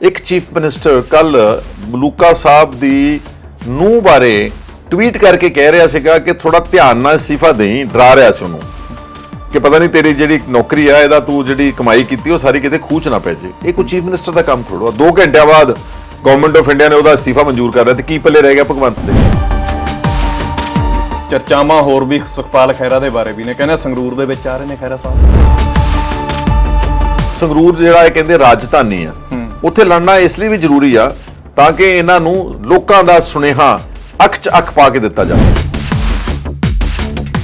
ਇੱਕ chief minister ਕੱਲ ਮਲੂਕਾ ਸਾਹਿਬ ਦੀ ਨੂੰ ਬਾਰੇ ਟਵੀਟ ਕਰਕੇ ਕਹਿ ਰਿਹਾ ਸੀਗਾ ਕਿ ਥੋੜਾ ਧਿਆਨ ਨਾਲ ਅਸਤੀਫਾ ਦੇਈ ਡਰਾ ਰਿਹਾ ਸੀ ਉਹਨੂੰ। ਕਿ ਪਤਾ ਨਹੀਂ ਤੇਰੀ ਜਿਹੜੀ ਨੌਕਰੀ ਆ ਇਹਦਾ ਤੂੰ ਜਿਹੜੀ ਕਮਾਈ ਕੀਤੀ ਉਹ ਸਾਰੀ ਕਿਤੇ ਖੂਚ ਨਾ ਪੈ ਜੇ। ਇਹ ਕੋਈ ਚੀਫ ਮਿਨਿਸਟਰ ਦਾ ਕੰਮ ਥੋੜਾ ਦੋ ਘੰਟਿਆਂ ਬਾਅਦ ਗਵਰਨਮੈਂਟ ਆਫ ਇੰਡੀਆ ਨੇ ਉਹਦਾ ਅਸਤੀਫਾ ਮਨਜ਼ੂਰ ਕਰ ਲਿਆ ਤੇ ਕੀ ਪੱਲੇ ਰਹਿ ਗਿਆ ਭਗਵੰਤ ਦੇ? ਚਰਚਾਵਾਂ ਹੋਰ ਵੀ ਸੁਖਪਾਲ ਖਹਿਰਾ ਦੇ ਬਾਰੇ ਵੀ ਨੇ। ਕਹਿੰਦੇ ਸੰਗਰੂਰ ਦੇ ਵਿੱਚ ਆ ਰਹੇ ਨੇ ਖਹਿਰਾ ਸਾਹਿਬ। ਸੰਗਰੂਰ ਜਿਹੜਾ ਇਹ ਕਹਿੰਦੇ ਰਾਜਧਾਨੀ ਆ। ਉੱਥੇ ਲੜਨਾ ਇਸ ਲਈ ਵੀ ਜ਼ਰੂਰੀ ਆ ਤਾਂ ਕਿ ਇਹਨਾਂ ਨੂੰ ਲੋਕਾਂ ਦਾ ਸੁਨੇਹਾ ਅੱਖ 'ਚ ਅੱਖ ਪਾ ਕੇ ਦਿੱਤਾ ਜਾਵੇ।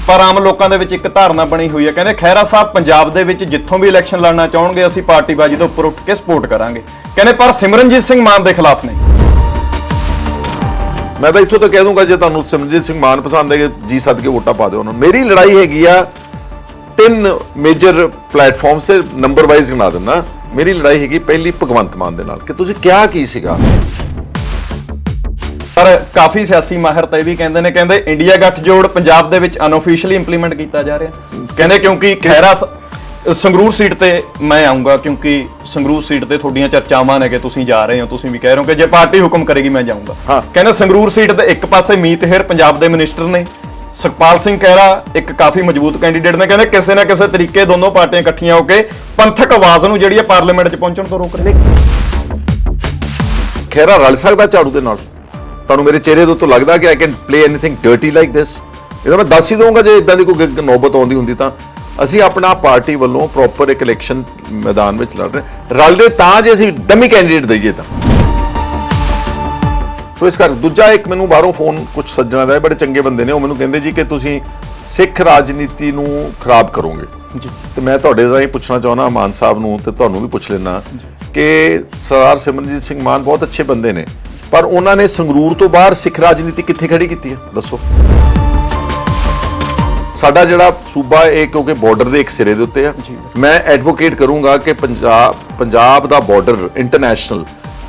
ਪਰ ਆਮ ਲੋਕਾਂ ਦੇ ਵਿੱਚ ਇੱਕ ਧਾਰਨਾ ਬਣੀ ਹੋਈ ਹੈ। ਕਹਿੰਦੇ ਖਹਿਰਾ ਸਾਹਿਬ ਪੰਜਾਬ ਦੇ ਵਿੱਚ ਜਿੱਥੋਂ ਵੀ ਇਲੈਕਸ਼ਨ ਲੜਨਾ ਚਾਹਣਗੇ ਅਸੀਂ ਪਾਰਟੀਬਾਜ਼ੀ ਤੋਂ ਉੱਪਰ ਉੱਠ ਕੇ ਸਪੋਰਟ ਕਰਾਂਗੇ। ਕਹਿੰਦੇ ਪਰ ਸਿਮਰਨਜੀਤ ਸਿੰਘ ਮਾਨ ਦੇ ਖਿਲਾਫ ਨੇ ਮੈਂ ਤਾਂ ਇੱਥੋਂ ਤੋਂ ਕਹਿ ਦੂੰਗਾ ਜੇ ਤੁਹਾਨੂੰ ਸਿਮਰਜੀਤ ਸਿੰਘ ਮਾਨ ਪਸੰਦ ਹੈ ਜੀ ਸੱਦ ਕੇ ਵੋਟਾਂ ਪਾ ਦਿਓ ਉਹਨਾਂ ਨੂੰ। ਮੇਰੀ ਲੜਾਈ ਹੈਗੀ ਆ ਤਿੰਨ ਮੇਜਰ ਪਲੇਟਫਾਰਮ ਸੇ ਨੰਬਰ ਵਾਈਜ਼ ਗਿਣਾ ਦਿੰਦਾ। ਮੇਰੀ ਲੜਾਈ ਹੈਗੀ ਪਹਿਲੀ ਭਗਵੰਤ ਮਾਨ ਦੇ ਨਾਲ ਕਿ ਤੁਸੀਂ ਕਿਹਾ ਕੀ ਸੀਗਾ? ਪਰ ਕਾਫੀ ਸਿਆਸੀ ਮਾਹਿਰ ਤਾਂ ਇਹ ਵੀ ਕਹਿੰਦੇ ਨੇ ਕਹਿੰਦੇ ਇੰਡੀਆ ਗੱਠਜੋੜ ਪੰਜਾਬ ਦੇ ਵਿੱਚ ਅਨਆਫੀਸ਼ੀਅਲੀ ਇੰਪਲੀਮੈਂਟ ਕੀਤਾ ਜਾ ਰਿਹਾ। ਕਹਿੰਦੇ ਕਿਉਂਕਿ ਖਹਿਰਾ ਸ- ਸੰਗਰੂਰ ਸੀਟ ਤੇ ਮੈਂ ਆਉਂਗਾ ਕਿਉਂਕਿ ਸੰਗਰੂਰ ਸੀਟ ਤੇ ਤੁਹਾਡੀਆਂ ਚਰਚਾਵਾਂ ਨੇ ਕਿ ਤੁਸੀਂ ਜਾ ਰਹੇ ਹੋ ਤੁਸੀਂ ਵੀ ਕਹਿ ਰਹੇ ਹੋ ਕਿ ਜੇ ਪਾਰਟੀ ਹੁਕਮ ਕਰੇਗੀ ਮੈਂ ਜਾਊਂਗਾ। ਕਹਿੰਦੇ ਸੰਗਰੂਰ ਸੀਟ ਤੇ ਇੱਕ ਪਾਸੇ ਮੀਤ ਹੇਰ ਪੰਜਾਬ ਦੇ ਮਿਨਿਸਟਰ ਨੇ ਸੁਖਪਾਲ ਸਿੰਘ ਖਹਿਰਾ ਇੱਕ ਕਾਫੀ ਮਜ਼ਬੂਤ ਕੈਂਡੀਡੇਟ ਨੇ, ਕਹਿੰਦੇ ਕਿਸੇ ਨਾ ਕਿਸੇ ਤਰੀਕੇ ਦੋਨੋਂ ਪਾਰਟੀਆਂ ਇਕੱਠੀਆਂ ਹੋ ਕੇ ਪੰਥਕ ਆਵਾਜ਼ ਨੂੰ ਜਿਹੜੀ ਹੈ ਪਾਰਲੀਮੈਂਟ 'ਚ ਪਹੁੰਚਣ ਤੋਂ ਰੋਕ ਰਹੇ ਖੈਰਾ, ਰਲ ਸਕਦਾ ਝਾੜੂ ਦੇ ਨਾਲ? ਤੁਹਾਨੂੰ ਮੇਰੇ ਚਿਹਰੇ ਦੇ ਉੱਤੋਂ ਲੱਗਦਾ ਕਿ I can play anything dirty like this ਇਹਦਾ ਮੈਂ ਦੱਸ ਹੀ ਦਊਂਗਾ, ਜੇ ਇਦਾਂ ਦੀ ਕੋਈ ਨੌਬਤ ਆਉਂਦੀ ਹੁੰਦੀ ਤਾਂ। ਅਸੀਂ ਆਪਣਾ ਪਾਰਟੀ ਵੱਲੋਂ ਪ੍ਰੋਪਰ ਇੱਕ ਇਲੈਕਸ਼ਨ ਮੈਦਾਨ ਵਿੱਚ ਲੜ ਰਹੇ ਰਲਦੇ ਤਾਂ ਜੇ ਅਸੀਂ ਡਮੀ ਕੈਂਡੀਡੇਟ ਦਈਏ ਤਾਂ। ਸੋ ਇਸ ਕਰ ਦੂਜਾ ਇੱਕ ਮੈਨੂੰ ਬਾਹਰੋਂ ਫੋਨ ਕੁਝ ਸੱਜਣਾ ਦਾ ਹੈ, ਬੜੇ ਚੰਗੇ ਬੰਦੇ ਨੇ ਉਹ ਮੈਨੂੰ ਕਹਿੰਦੇ ਜੀ ਕਿ ਤੁਸੀਂ ਸਿੱਖ ਰਾਜਨੀਤੀ ਨੂੰ ਖਰਾਬ ਕਰੋਗੇ। ਜੀ। ਤੇ ਮੈਂ ਤੁਹਾਡੇ ਰਾਹੀਂ ਪੁੱਛਣਾ ਚਾਹੁੰਦਾ ਮਾਨ ਸਾਹਿਬ ਨੂੰ ਤੇ ਤੁਹਾਨੂੰ ਵੀ ਪੁੱਛ ਲੈਣਾ ਕਿ ਸਰਦਾਰ ਸਿਮਰਨਜੀਤ ਸਿੰਘ ਮਾਨ ਬਹੁਤ ਅੱਛੇ ਬੰਦੇ ਨੇ ਪਰ ਉਹਨਾਂ ਨੇ ਸੰਗਰੂਰ ਤੋਂ ਬਾਹਰ ਸਿੱਖ ਰਾਜਨੀਤੀ ਕਿੱਥੇ ਖੜੀ ਕੀਤੀ ਹੈ? ਦੱਸੋ। ਸਾਡਾ ਜਿਹੜਾ ਸੂਬਾ ਇਹ ਕਿਉਂਕਿ ਬਾਰਡਰ ਦੇ ਇੱਕ ਸਿਰੇ ਦੇ ਉੱਤੇ ਆ। ਮੈਂ ਐਡਵੋਕੇਟ ਕਰੂੰਗਾ ਕਿ ਪੰਜਾਬ ਪੰਜਾਬ ਦਾ ਬਾਰਡਰ ਇੰਟਰਨੈਸ਼ਨਲ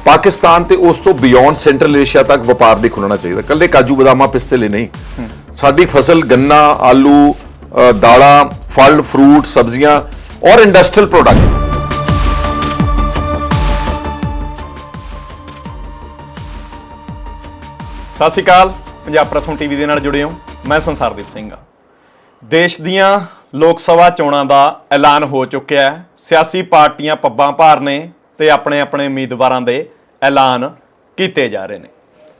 ਪਾਕਿਸਤਾਨ ਤੇ ਉਸ ਤੋਂ ਬਿਯੋਂਡ ਸੈਂਟਰਲ ਏਸ਼ੀਆ ਤੱਕ ਵਪਾਰ ਦੀ ਖੁੱਲਣਾ ਚਾਹੀਦਾ। ਕੱਲੇ ਕਾਜੂ ਬਦਾਮਾਂ ਪਿਸਤੇ ਲਈ ਨਹੀਂ। ਸਾਡੀ ਫਸਲ ਗੰਨਾ, ਆਲੂ ਦਾਲਾਂ, ਫਲ ਫਰੂਟ ਸਬਜ਼ੀਆਂ ਔਰ ਇੰਡਸਟਰੀਅਲ ਪ੍ਰੋਡਕਟ ਸਤਿ ਸ਼੍ਰੀ ਅਕਾਲ। ਪੰਜਾਬ ਪ੍ਰਥਮ ਟੀਵੀ ਦੇ ਨਾਲ ਜੁੜੇ ਹੋ। ਮੈਂ ਸੰਸਾਰਦੀਪ ਸਿੰਘ ਆ। ਦੇਸ਼ ਦੀਆਂ ਲੋਕ ਸਭਾ ਚੋਣਾਂ ਦਾ ਐਲਾਨ ਹੋ ਚੁੱਕਿਆ ਹੈ। ਸਿਆਸੀ ਪਾਰਟੀਆਂ ਪੱਬਾਂ ਭਾਰ ਨੇ ਤੇ ਆਪਣੇ ਆਪਣੇ ਉਮੀਦਵਾਰਾਂ ਦੇ ਐਲਾਨ ਕੀਤੇ ਜਾ ਰਹੇ ਨੇ।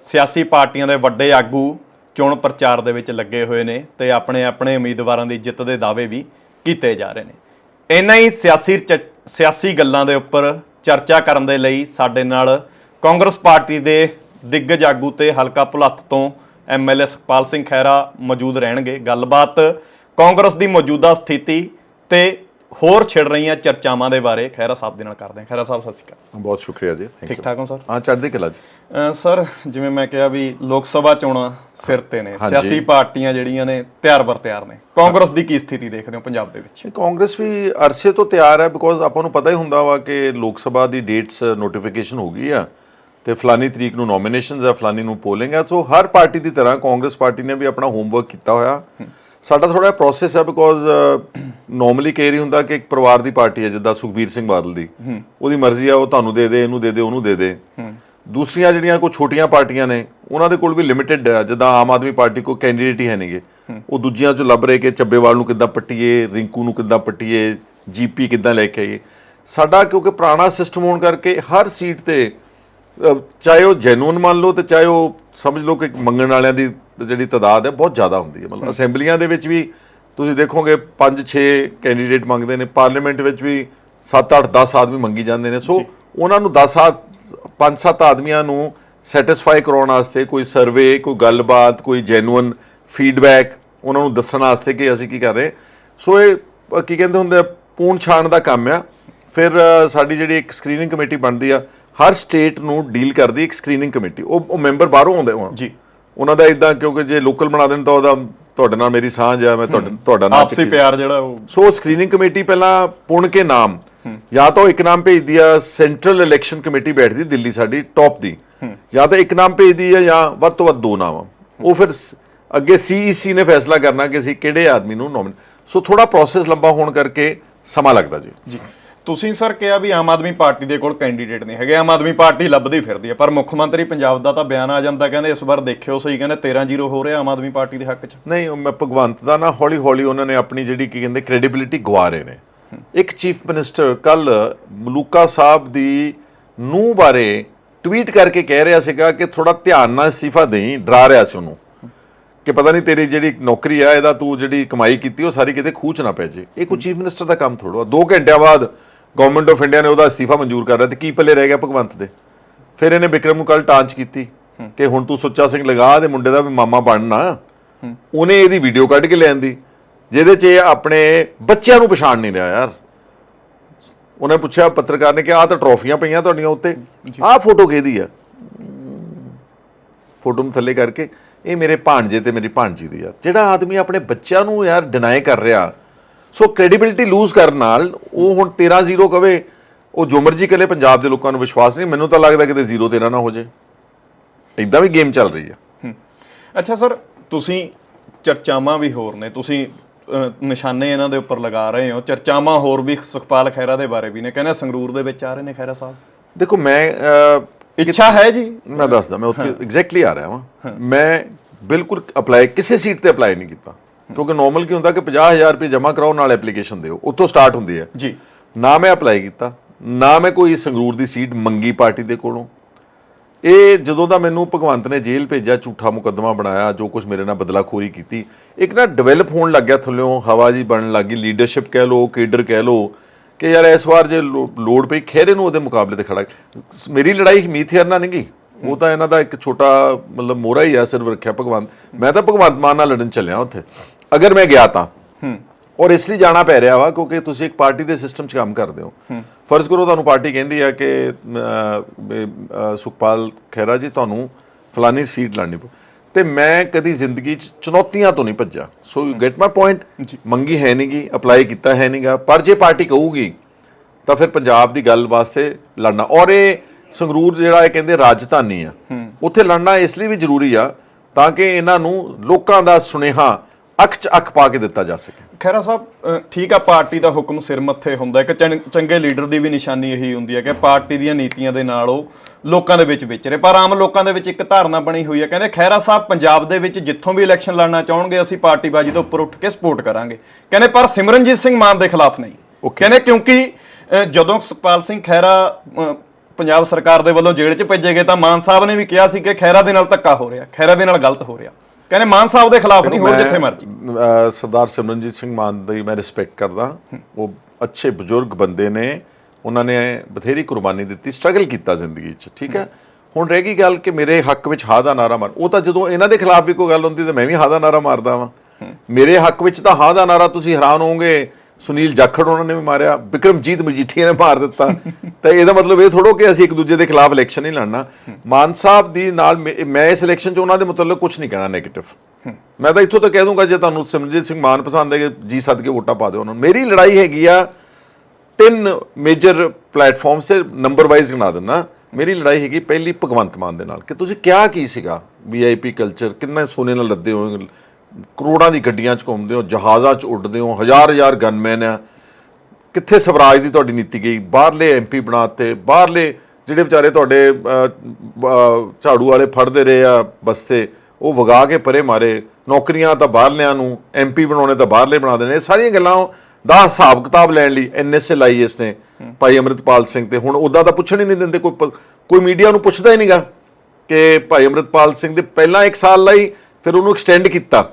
ਸਿਆਸੀ ਪਾਰਟੀਆਂ ਦੇ ਵੱਡੇ ਆਗੂ ਚੋਣ ਪ੍ਰਚਾਰ ਦੇ ਵਿੱਚ ਲੱਗੇ ਹੋਏ ਨੇ ਤੇ ਆਪਣੇ ਆਪਣੇ ਉਮੀਦਵਾਰਾਂ ਦੀ ਜਿੱਤ ਦੇ ਦਾਅਵੇ ਵੀ ਕੀਤੇ ਜਾ ਰਹੇ ਨੇ। ਇਨ੍ਹਾਂ ਹੀ ਸਿਆਸੀ ਚ- ਸਿਆਸੀ ਗੱਲਾਂ ਦੇ ਉੱਪਰ ਚਰਚਾ ਕਰਨ ਦੇ ਲਈ ਸਾਡੇ ਨਾਲ ਕਾਂਗਰਸ ਪਾਰਟੀ ਦੇ ਦਿੱਗਜ ਆਗੂ ਤੇ ਹਲਕਾ ਭੁਲੱਥ ਤੋਂ ਐਮਐਲਏ ਸੁਖਪਾਲ ਸਿੰਘ ਖਹਿਰਾ ਮੌਜੂਦ ਰਹਿਣਗੇ। ਗੱਲਬਾਤ ਕਾਂਗਰਸ ਦੀ ਮੌਜੂਦਾ ਸਥਿਤੀ ਤੇ ਹੋਰ ਛਿੜ ਰਹੀਆਂ ਚਰਚਾਵਾਂ ਦੇ ਬਾਰੇ ਖਹਿਰਾ ਸਾਹਿਬ ਦੇ ਨਾਲ ਕਰਦੇ ਹਾਂ। ਖਹਿਰਾ ਸਾਹਿਬ ਸਤਿ ਸ਼੍ਰੀ ਅਕਾਲ। ਬਹੁਤ ਸ਼ੁਕਰੀਆ ਜੀ ਠੀਕ. ਠਾਕ ਹੋ ਸਰ? ਹਾਂ ਚੜ੍ਹਦੀ ਕਲਾ ਜੀ। ਸਰ ਜਿਵੇਂ ਮੈਂ ਕਿਹਾ ਵੀ ਲੋਕ ਸਭਾ ਚੋਣਾਂ ਸਿਰ ਤੇ ਨੇ। ਸਿਆਸੀ ਪਾਰਟੀਆਂ ਜਿਹੜੀਆਂ ਨੇ ਤਿਆਰ ਬਰ ਤਿਆਰ ਨੇ। ਕਾਂਗਰਸ ਦੀ ਕੀ ਸਥਿਤੀ ਦੇਖਦੇ ਹੋ ਪੰਜਾਬ ਦੇ ਵਿੱਚ? ਕਾਂਗਰਸ ਵੀ ਅਰਸੇ ਤੋਂ ਤਿਆਰ ਹੈ ਬਿਕੋਜ਼ ਆਪਾਂ ਨੂੰ ਪਤਾ ਹੀ ਹੁੰਦਾ ਵਾ ਕਿ ਲੋਕ ਸਭਾ ਦੀ ਡੇਟਸ ਨੋਟੀਫਿਕੇਸ਼ਨ ਹੋ ਗਈ ਆ ਤੇ ਫਲਾਨੀ ਤਰੀਕ ਨੂੰ ਨੋਮੀਨੇਸ਼ਨਸ ਆ ਫਲਾਨੀ ਨੂੰ ਪੋਲਿੰਗ ਆ। ਸੋ ਹਰ ਪਾਰਟੀ ਦੀ ਤਰ੍ਹਾਂ ਕਾਂਗਰਸ ਪਾਰਟੀ ਨੇ ਵੀ ਆਪਣਾ ਹੋਮਵਰਕ ਕੀਤਾ ਹੋਇਆ। ਸਾਡਾ ਥੋੜਾ ਪ੍ਰੋਸੈਸ ਹੈ ਬਿਕੋਜ਼ ਨਾਰਮਲੀ ਕਹਿ ਰਹੀ ਹੁੰਦਾ ਕਿ ਇੱਕ ਪਰਿਵਾਰ ਦੀ ਪਾਰਟੀ ਹੈ ਜਿੱਦਾਂ ਸੁਖਬੀਰ ਸਿੰਘ ਬਾਦਲ ਦੀ। ਉਹਦੀ ਮਰਜ਼ੀ ਆ ਉਹ ਤੁਹਾਨੂੰ ਦੇ ਦੇ ਇਹਨੂੰ ਦੇ ਦੇ ਉਹਨੂੰ ਦੇ ਦੇ। ਦੂਸਰੀਆਂ ਜਿਹੜੀਆਂ ਕੋਈ ਛੋਟੀਆਂ ਪਾਰਟੀਆਂ ਨੇ ਉਹਨਾਂ ਦੇ ਕੋਲ ਵੀ ਲਿਮਿਟਿਡ ਹੈ ਜਿੱਦਾਂ ਆਮ ਆਦਮੀ ਪਾਰਟੀ ਕੋ ਕੈਂਡੀਡੇਟ ਹੀ ਹੈ ਨਹੀਂਗੇ ਉਹ ਦੂਜੀਆਂ ਚ ਲੱਭ ਰਹੇ ਕਿ ਚੱਬੇਵਾਲ ਨੂੰ ਕਿੱਦਾਂ ਪੱਟੀਏ ਰਿੰਕੂ ਨੂੰ ਕਿੱਦਾਂ ਪੱਟੀਏ ਜੀਪੀ ਕਿੱਦਾਂ ਲੈ ਕੇ ਆਈਏ। ਸਾਡਾ ਕਿਉਂਕਿ ਪੁਰਾਣਾ ਸਿਸਟਮ ਹੋਣ ਕਰਕੇ ਹਰ ਸੀਟ ਤੇ ਚਾਹੇ ਉਹ ਜੈਨੂਨ ਮੰਨ ਲਓ ਤੇ ਚਾਹੇ ਉਹ ਸਮਝ ਲਓ ਕਿ ਮੰਗਣ ਵਾਲਿਆਂ ਦੀ ਜਿਹੜੀ ਤਾਦਾਦ ਹੈ ਬਹੁਤ ਜ਼ਿਆਦਾ ਹੁੰਦੀ ਹੈ। ਮਤਲਬ ਅਸੈਂਬਲੀਆਂ ਦੇ ਵਿੱਚ ਵੀ ਤੁਸੀਂ ਦੇਖੋਗੇ 5-6 ਕੈਂਡੀਡੇਟ ਮੰਗਦੇ ਨੇ ਪਾਰਲੀਮੈਂਟ ਵਿੱਚ ਵੀ 7-8 10 ਆਦਮੀ ਮੰਗੀ ਜਾਂਦੇ ਨੇ। ਸੋ ਉਹਨਾਂ ਨੂੰ 10 5-7 ਆਦਮੀਆਂ ਨੂੰ ਸੈਟੀਸਫਾਈ ਕਰਾਉਣ ਵਾਸਤੇ ਕੋਈ ਸਰਵੇ ਕੋਈ ਗੱਲਬਾਤ ਕੋਈ ਜੈਨੂਨ ਫੀਡਬੈਕ ਉਹਨਾਂ ਨੂੰ ਦੱਸਣ ਵਾਸਤੇ ਕਿ ਅਸੀਂ ਕੀ ਕਰ ਰਹੇ। ਸੋ ਇਹ ਕੀ ਕਹਿੰਦੇ ਹੁੰਦੇ ਪੂਣ ਛਾਣ ਦਾ ਕੰਮ ਆ। ਫਿਰ ਸਾਡੀ ਜਿਹੜੀ ਇੱਕ ਸਕਰੀਨਿੰਗ ਕਮੇਟੀ ਬਣਦੀ ਆ ਹਰ ਸਟੇਟ ਨੂੰ ਡੀਲ ਕਰਦੀ ਇੱਕ ਸਕਰੀਨਿੰਗ ਕਮੇਟੀ। ਉਹ ਮੈਂਬਰ ਬਾਹਰੋਂ ਆਉਂਦੇ ਹੋਣ। ਜੀ। ਉਹਨਾਂ ਦਾ ਇਦਾਂ ਕਿਉਂਕਿ ਜੇ ਲੋਕਲ ਬਣਾ ਦੇਣ ਤਾਂ ਉਹਦਾ ਤੁਹਾਡੇ ਨਾਲ ਮੇਰੀ ਸਾਂਝ ਆ ਮੈਂ ਤੁਹਾਡਾ ਤੁਹਾਡਾ ਨਾਮ ਆਪਸੀ ਪਿਆਰ ਜਿਹੜਾ ਉਹ ਸੋ ਸਕਰੀਨਿੰਗ ਕਮੇਟੀ ਪਹਿਲਾਂ ਪੁਣ ਕੇ ਨਾਮ ਜਾਂ ਤਾਂ ਇੱਕ ਨਾਮ ਭੇਜਦੀ ਆ ਸੈਂਟਰਲ ਇਲੈਕਸ਼ਨ ਕਮੇਟੀ ਬੈਠਦੀ ਦਿੱਲੀ ਸਾਡੀ ਟੌਪ ਦੀ। ਜਾਂ ਤਾਂ ਇੱਕ ਨਾਮ ਭੇਜਦੀ ਆ ਜਾਂ ਵੱਧ ਤੋਂ ਵੱਧ ਦੋ ਨਾਮ ਉਹ ਫਿਰ ਅੱਗੇ ਸੀਈਸੀ ਨੇ ਫੈਸਲਾ ਕਰਨਾ ਕਿ ਅਸੀਂ ਕਿਹੜੇ ਆਦਮੀ ਨੂੰ ਨੋਮਿਨ ਸੋ ਥੋੜਾ ਪ੍ਰੋਸੈਸ ਲੰਬਾ ਹੋਣ ਕਰਕੇ ਸਮਾਂ ਲੱਗਦਾ ਜੀ। ਜੀ। ਤੁਸੀਂ ਸਰ ਕਿਹਾ ਵੀ ਆਮ ਆਦਮੀ ਪਾਰਟੀ ਦੇ ਕੋਲ ਕੈਂਡੀਡੇਟ ਨਹੀਂ ਹੈਗੇ ਆਮ ਆਦਮੀ ਪਾਰਟੀ ਲੱਭਦੀ ਫਿਰਦੀ ਹੈ ਪਰ ਮੁੱਖ ਮੰਤਰੀ ਪੰਜਾਬ ਦਾ ਤਾਂ ਬਿਆਨ ਆ ਜਾਂਦਾ ਕਹਿੰਦੇ ਇਸ ਵਾਰ ਦੇਖਿਓ ਸਹੀ ਕਹਿੰਦੇ 13-0 ਹੋ ਰਿਹਾ ਆਮ ਆਦਮੀ ਪਾਰਟੀ ਦੇ ਹੱਕ 'ਚ। ਨਹੀਂ ਉਹ ਮੈਂ ਭਗਵੰਤ ਦਾ ਨਾ ਹੌਲੀ ਹੌਲੀ ਉਹਨਾਂ ਨੇ ਆਪਣੀ ਜਿਹੜੀ ਕੀ ਕਹਿੰਦੇ ਕ੍ਰੈਡੀਬਿਲਿਟੀ ਗਵਾ ਰਹੇ ਨੇ। ਇੱਕ ਚੀਫ ਮਿਨਿਸਟਰ ਕੱਲ ਮਲੂਕਾ ਸਾਹਿਬ ਦੀ ਨੂੰ ਬਾਰੇ ਟਵੀਟ ਕਰਕੇ ਕਹਿ ਰਿਹਾ ਸੀਗਾ ਕਿ ਥੋੜਾ ਧਿਆਨ ਨਾਲ ਅਸਤੀਫਾ ਦੇਈ ਡਰਾ ਰਿਹਾ ਸੀ ਉਹਨੂੰ। ਕਿ ਪਤਾ ਨਹੀਂ ਤੇਰੀ ਜਿਹੜੀ ਨੌਕਰੀ ਆ ਇਹਦਾ ਤੂੰ ਜਿਹੜੀ ਕਮਾਈ ਕੀਤੀ ਉਹ ਸਾਰੀ ਕਿਤੇ ਖੂਚ ਨਾ ਪੈ ਜੇ। ਇਹ ਕੋਈ ਚੀਫ ਮਿਨਿਸਟਰ ਦਾ ਕੰਮ ਥੋੜਾ 2 ਘੰਟਿਆਂ ਬਾਅਦ ਗਵਰਨਮੈਂਟ ਆਫ ਇੰਡੀਆ ਨੇ ਉਹਦਾ ਅਸਤੀਫਾ ਮਨਜ਼ੂਰ ਕਰ ਦਿੱਤਾ ਤੇ ਕੀ ਪੱਲੇ ਰਹਿ ਗਿਆ ਭਗਵੰਤ ਦੇ? ਫਿਰ ਇਹਨੇ ਵਿਕਰਮ ਨੂੰ ਕੱਲ ਟਾਂਚ ਕੀਤੀ ਕਿ ਹੁਣ ਤੂੰ ਸੁੱਚਾ ਸਿੰਘ ਲਗਾ ਦੇ ਮੁੰਡੇ ਦਾ ਵੀ ਮਾਮਾ ਬਣਨਾ। ਉਹਨੇ ਇਹਦੀ ਵੀਡੀਓ ਕੱਢ ਕੇ ਲੈਂਦੀ ਜਿਹਦੇ 'ਚ ਇਹ ਆਪਣੇ ਬੱਚਿਆਂ ਨੂੰ ਪਛਾਣ ਨਹੀਂ ਰਿਹਾ ਯਾਰ। ਉਹਨੇ ਪੁੱਛਿਆ ਪੱਤਰਕਾਰ ਨੇ ਕਿ ਆਹ ਤਾਂ ਟਰੋਫੀਆਂ ਪਈਆਂ ਤੁਹਾਡੀਆਂ ਉੱਤੇ। ਆਹ ਫੋਟੋ ਕਿਹਦੀ ਆ? ਫੋਟੋ ਨੂੰ ਥੱਲੇ ਕਰਕੇ ਇਹ ਮੇਰੇ ਭਾਣਜੇ ਤੇ ਮੇਰੀ ਭਾਣਜੀ ਦੀ ਆ। ਜਿਹੜਾ ਆਦਮੀ ਆਪਣੇ ਬੱਚਿਆਂ ਨੂੰ ਯਾਰ ਡਿਨਾਈ ਕਰ ਰਿਹਾ ਸੋ ਕ੍ਰੈਡੀਬਿਲਿਟੀ ਲੂਜ਼ ਕਰਨ ਨਾਲ ਉਹ ਹੁਣ 13-0 ਕਵੇ ਉਹ ਜੋ ਮਰਜ਼ੀ ਕਰੇ ਪੰਜਾਬ ਦੇ ਲੋਕਾਂ ਨੂੰ ਵਿਸ਼ਵਾਸ ਨਹੀਂ ਮੈਨੂੰ ਤਾਂ ਲੱਗਦਾ ਕਿਤੇ 0-13 ਨਾ ਹੋ ਜੇ ਇਦਾਂ ਵੀ ਗੇਮ ਚੱਲ ਰਹੀ ਹੂੰ। ਅੱਛਾ ਸਰ ਤੁਸੀਂ ਚਰਚਾਵਾਂ ਵੀ ਹੋਰ ਨੇ ਤੁਸੀਂ ਨਿਸ਼ਾਨੇ ਇਹਨਾਂ ਦੇ ਉੱਪਰ ਲਗਾ ਰਹੇ ਹੋ ਚਰਚਾਵਾਂ ਹੋਰ ਵੀ ਸੁਖਪਾਲ ਖਹਿਰਾ ਦੇ ਬਾਰੇ ਵੀ ਨੇ ਕਹਿੰਦੇ ਸੰਗਰੂਰ ਦੇ ਵਿੱਚ ਆ ਰਹੇ ਨੇ ਖਹਿਰਾ ਸਾਹਿਬ। ਦੇਖੋ ਮੈਂ ਇੱਛਾ ਹੈ ਜੀ। ਮੈਂ ਦੱਸਦਾ ਮੈਂ ਉੱਥੇ ਐਗਜ਼ੈਕਟਲੀ ਆ ਰਿਹਾ ਹਾਂ। ਮੈਂ ਬਿਲਕੁਲ ਅਪਲਾਈ ਕਿਸੇ ਸੀਟ ਤੇ ਅਪਲਾਈ ਨਹੀਂ ਕੀਤਾ। ਕਿਉਂਕਿ ਨਾਰਮਲ ਕੀ ਹੁੰਦਾ ਕਿ 50000 ਰੁਪਏ ਜਮ੍ਹਾਂ ਕਰਾਓ ਨਾਲ ਐਪਲੀਕੇਸ਼ਨ ਦਿਓ। ਉੱਥੋਂ ਸਟਾਰਟ ਹੁੰਦੀ ਹੈ। ਜੀ। ਨਾ ਮੈਂ ਅਪਲਾਈ ਕੀਤਾ ਨਾ ਮੈਂ ਕੋਈ ਸੰਗਰੂਰ ਦੀ ਸੀਟ ਮੰਗੀ ਪਾਰਟੀ ਦੇ ਕੋਲੋਂ। ਇਹ ਜਦੋਂ ਦਾ ਮੈਨੂੰ ਭਗਵੰਤ ਨੇ ਜੇਲ੍ਹ ਭੇਜਿਆ ਝੂਠਾ ਮੁਕੱਦਮਾ ਬਣਾਇਆ ਜੋ ਕੁਝ ਮੇਰੇ ਨਾਲ ਬਦਲਾਖੋਰੀ ਕੀਤੀ ਇੱਕ ਨਾ ਡਿਵੈਲਪ ਹੋਣ ਲੱਗਿਆ ਥੱਲਿਓਂ ਹਵਾ ਜੀ ਬਣਨ ਲੱਗੀ ਲੀਡਰਸ਼ਿਪ ਕਹਿ ਲੋ ਕੇਡਰ ਕਹਿ ਲੋ ਕਿ ਯਾਰ ਇਸ ਵਾਰ ਜੇ ਲੋੜ ਪਈ ਖੇਰੇ ਨੂੰ ਉਹਦੇ ਮੁਕਾਬਲੇ ਤੇ ਖੜਾ ਮੇਰੀ ਲੜਾਈ ਹਮੀਤ ਹੇਰ ਨਾਲ ਨਹੀਂ ਗਈ ਉਹ ਤਾਂ ਇਹਨਾਂ ਦਾ ਇੱਕ ਛੋਟਾ ਮਤਲਬ ਮੋਰਾ ਹੀ ਆ ਸਿਰਫ ਰੱਖਿਆ ਭਗਵੰਤ। ਮੈਂ ਤਾਂ ਭਗਵੰਤ ਮਾਨ ਨਾਲ ਲੜਨ ਚੱਲਿਆ ਉੱਥੇ। ਅਗਰ ਮੈਂ ਗਿਆ ਤਾਂ। ਹੂੰ। ਔਰ ਇਸ ਲਈ ਜਾਣਾ ਪੈ ਰਿਹਾ ਵਾ ਕਿਉਂਕਿ ਤੁਸੀਂ ਇੱਕ ਪਾਰਟੀ ਦੇ ਸਿਸਟਮ 'ਚ ਕੰਮ ਕਰਦੇ ਹੋ। ਫਰਜ਼ ਕਰੋ ਤੁਹਾਨੂੰ ਪਾਰਟੀ ਕਹਿੰਦੀ ਆ ਕਿ ਸੁਖਪਾਲ ਖਹਿਰਾ ਜੀ ਤੁਹਾਨੂੰ ਫਲਾਨੀ ਸੀਟ ਲੜਨੀ ਪਊ। ਤੇ ਮੈਂ ਕਦੀ ਜ਼ਿੰਦਗੀ 'ਚ ਚੁਣੌਤੀਆਂ ਤੋਂ ਨਹੀਂ ਭੱਜਾ so you get my point ਮੰਗੀ ਹੈ ਨਹੀਂਗੀ ਅਪਲਾਈ ਕੀਤਾ ਹੈ ਨਹੀਂਗਾ ਪਰ ਜੇ ਪਾਰਟੀ ਕਹੂਗੀ ਤਾਂ ਫਿਰ ਪੰਜਾਬ ਦੀ ਗੱਲ ਵਾਸਤੇ ਲੜਨਾ। ਔਰ ਇਹ ਸੰਗਰੂਰ ਜਿਹੜਾ ਇਹ ਕਹਿੰਦੇ ਰਾਜਧਾਨੀ ਆ ਉੱਥੇ ਲੜਨਾ ਇਸ ਲਈ ਵੀ ਜ਼ਰੂਰੀ ਆ ਤਾਂ ਕਿ ਇਹਨਾਂ ਨੂੰ ਲੋਕਾਂ ਦਾ ਸੁਨੇਹਾ ਅੱਖ 'ਚ ਅੱਖ ਪਾ ਕੇ ਦਿੱਤਾ ਜਾ ਸਕੇ। ਖੈਰਾ ਸਾਹਿਬ ਠੀਕ ਆ ਪਾਰਟੀ ਦਾ ਹੁਕਮ ਸਿਰ ਮੱਥੇ ਹੁੰਦਾ। ਇੱਕ ਚੰ- ਚੰਗੇ ਲੀਡਰ ਦੀ ਵੀ ਨਿਸ਼ਾਨੀ ਇਹੀ ਹੁੰਦੀ ਹੈ ਕਿ ਪਾਰਟੀ ਦੀਆਂ ਨੀਤੀਆਂ ਦੇ ਨਾਲ ਉਹ ਲੋਕਾਂ ਦੇ ਵਿੱਚ ਵਿਚਰੇ। ਪਰ ਆਮ ਲੋਕਾਂ ਦੇ ਵਿੱਚ ਇੱਕ ਧਾਰਨਾ ਬਣੀ ਹੋਈ ਹੈ ਕਹਿੰਦੇ ਖੈਰਾ ਸਾਹਿਬ ਪੰਜਾਬ ਦੇ ਵਿੱਚ ਜਿੱਥੋਂ ਵੀ ਇਲੈਕਸ਼ਨ ਲੜਨਾ ਚਾਹਣਗੇ ਅਸੀਂ ਪਾਰਟੀਬਾਜ਼ੀ ਤੋਂ ਉੱਪਰ ਉੱਠ ਕੇ ਸਪੋਰਟ ਕਰਾਂਗੇ। ਕਹਿੰਦੇ ਪਰ ਸਿਮਰਨਜੀਤ ਸਿੰਘ ਮਾਨ ਦੇ ਖਿਲਾਫ ਨਹੀਂ। Okay. ਕਹਿੰਦੇ ਕਿਉਂਕਿ ਜਦੋਂ ਸੁਖਪਾਲ ਸਿੰਘ ਖੈਰਾ ਪੰਜਾਬ ਸਰਕਾਰ ਦੇ ਵੱਲੋਂ ਜੇਲ੍ਹ 'ਚ ਭੇਜੇ ਗਏ ਤਾਂ ਮਾਨ ਸਾਹਿਬ ਨੇ ਵੀ ਕਿਹਾ ਸੀ ਕਿ ਖੈਰਾ ਦੇ ਨਾਲ ਧੱਕਾ ਹੋ ਰਿਹਾ ਖੈਰਾ ਦੇ ਨਾਲ ਗਲਤ ਹੋ ਰਿਹਾ। ਕਹਿੰਦੇ ਮਾਨ ਸਾਹਿਬ ਦੇ ਖਿਲਾਫ ਨਹੀਂ ਹੋਰ ਜਿੱਥੇ ਮਰਜ਼ੀ। ਸਰਦਾਰ ਸਿਮਰਨਜੀਤ ਸਿੰਘ ਮਾਨ ਦੀ ਮੈਂ ਰਿਸਪੈਕਟ ਕਰਦਾ। ਉਹ ਅੱਛੇ ਬਜ਼ੁਰਗ ਬੰਦੇ ਨੇ। ਉਹਨਾਂ ਨੇ ਬਥੇਰੀ ਕੁਰਬਾਨੀ ਦਿੱਤੀ ਸਟਰਗਲ ਕੀਤਾ ਜ਼ਿੰਦਗੀ 'ਚ ਠੀਕ ਹੈ? ਹੁਣ ਰਹਿ ਗਈ ਗੱਲ ਕਿ ਮੇਰੇ ਹੱਕ ਵਿੱਚ ਹਾਂ ਦਾ ਨਾਰਾ ਮਾਰ। ਉਹ ਤਾਂ ਜਦੋਂ ਇਹਨਾਂ ਦੇ ਖਿਲਾਫ ਵੀ ਕੋਈ ਗੱਲ ਹੁੰਦੀ ਤਾਂ ਮੈਂ ਵੀ ਹਾਂ ਦਾ ਨਾਰਾ ਮਾਰਦਾ ਵਾਂ। ਮੇਰੇ ਹੱਕ ਵਿੱਚ ਤਾਂ ਹਾਂ ਦਾ ਨਾਰਾ ਤੁਸੀਂ ਹੈਰਾਨ ਹੋਵੋਗੇ। ਸੁਨੀਲ ਜਾਖੜ ਉਹਨਾਂ ਨੇ ਵੀ ਮਾਰਿਆ ਵਿਕਰਮਜੀਤ ਮਜੀਠੀਆ ਨੇ ਮਾਰ ਦਿੱਤਾ। ਤਾਂ ਇਹਦਾ ਮਤਲਬ ਇਹ ਥੋੜੋ ਕਿ ਅਸੀਂ ਇੱਕ ਦੂਜੇ ਦੇ ਖਿਲਾਫ ਇਲੈਕਸ਼ਨ ਨਹੀਂ ਲੜਨਾ। ਮਾਨ ਸਾਹਿਬ ਦੀ ਨਾਲ ਮੇ- ਮੈਂ ਇਸ ਇਲੈਕਸ਼ਨ 'ਚ ਉਹਨਾਂ ਦੇ ਮੁਤਲਕ ਕੁਝ ਨਹੀਂ ਕਹਿਣਾ 네ਗੇਟਿਵ ਮੈਂ ਤਾਂ ਇੱਥੋਂ ਤਾਂ ਕਹਿ ਦੂੰਗਾ ਜੇ ਤੁਹਾਨੂੰ ਸਿਮਰਜੀਤ ਸਿੰਘ ਮਾਨ ਪਸੰਦ ਹੈ ਜੀ ਸੱਦ ਕੇ ਵੋਟਾਂ ਪਾ ਦਿਓ ਉਹਨਾਂ ਨੂੰ। ਮੇਰੀ ਲੜਾਈ ਹੈਗੀ ਆ ਤਿੰਨ ਮੇਜਰ ਪਲੇਟਫਾਰਮ ਸੇ ਨੰਬਰ ਵਾਈਜ਼ ਗਿਣਾ ਦਿੰਦਾ। ਮੇਰੀ ਲੜਾਈ ਹੈਗੀ ਪਹਿਲੀ ਭਗਵੰਤ ਮਾਨ ਦੇ ਨਾਲ। ਕਿ ਤੁਸੀਂ ਕਿਹਾ ਕੀ ਸੀਗਾ? ਵੀਆਈਪੀ ਕਲਚਰ ਕਿੰਨਾ ਸੋਨੇ ਨਾਲ ਲੱਦੇ ਹੋਏ ਕਰੋੜਾਂ ਦੀ ਗੱਡੀਆਂ 'ਚ ਘੁੰਮਦੇ ਹੋ, ਜਹਾਜ਼ਾਂ 'ਚ ਉੱਡਦੇ ਹੋ, ਹਜ਼ਾਰ ਹਜ਼ਾਰ ਗਨਮੈਨ ਆ। ਕਿੱਥੇ ਸਵਰਾਜ ਦੀ ਤੁਹਾਡੀ ਨੀਤੀ ਗਈ? ਬਾਹਰਲੇ ਐਮਪੀ ਬਣਾਤੇ, ਬਾਹਰਲੇ ਜਿਹੜੇ ਵਿਚਾਰੇ ਤੁਹਾਡੇ ਝਾੜੂ ਵਾਲੇ ਫੜਦੇ ਰਹੇ ਆ ਬਸਤੇ ਉਹ ਵਗਾ ਕੇ ਪਰੇ ਮਾਰੇ। ਨੌਕਰੀਆਂ ਤਾਂ ਬਾਹਰਲਿਆਂ ਨੂੰ ਐਮਪੀ ਬਣਾਉਣੇ ਤਾਂ ਬਾਹਰਲੇ ਬਣਾ ਦੇਣੇ। ਇਹ ਸਾਰੀਆਂ ਗੱਲਾਂ ਦਾ ਹਿਸਾਬ ਕਿਤਾਬ ਲੈਣ ਲਈ ਐਨਐਸਏ ਲਾਈ ਇਸ ਨੇ, ਭਾਈ ਅਮਰਿਤਪਾਲ ਸਿੰਘ ਤੇ। ਹੁਣ ਉਹਦਾ ਤਾਂ ਪੁੱਛਣ ਹੀ ਨਹੀਂ ਦਿੰਦੇ, ਕੋਈ ਪ- ਕੋਈ ਮੀਡੀਆ ਨੂੰ ਪੁੱਛਦਾ ਹੀ ਨਹੀਂਗਾ ਕਿ ਭਾਈ ਅਮਰਿਤਪਾਲ ਸਿੰਘ ਦੇ ਪਹਿਲਾਂ ਇੱਕ ਸਾਲ ਲਈ ਫਿਰ ਉਹਨੂੰ ਐਕਸਟੈਂਡ ਕੀਤਾ।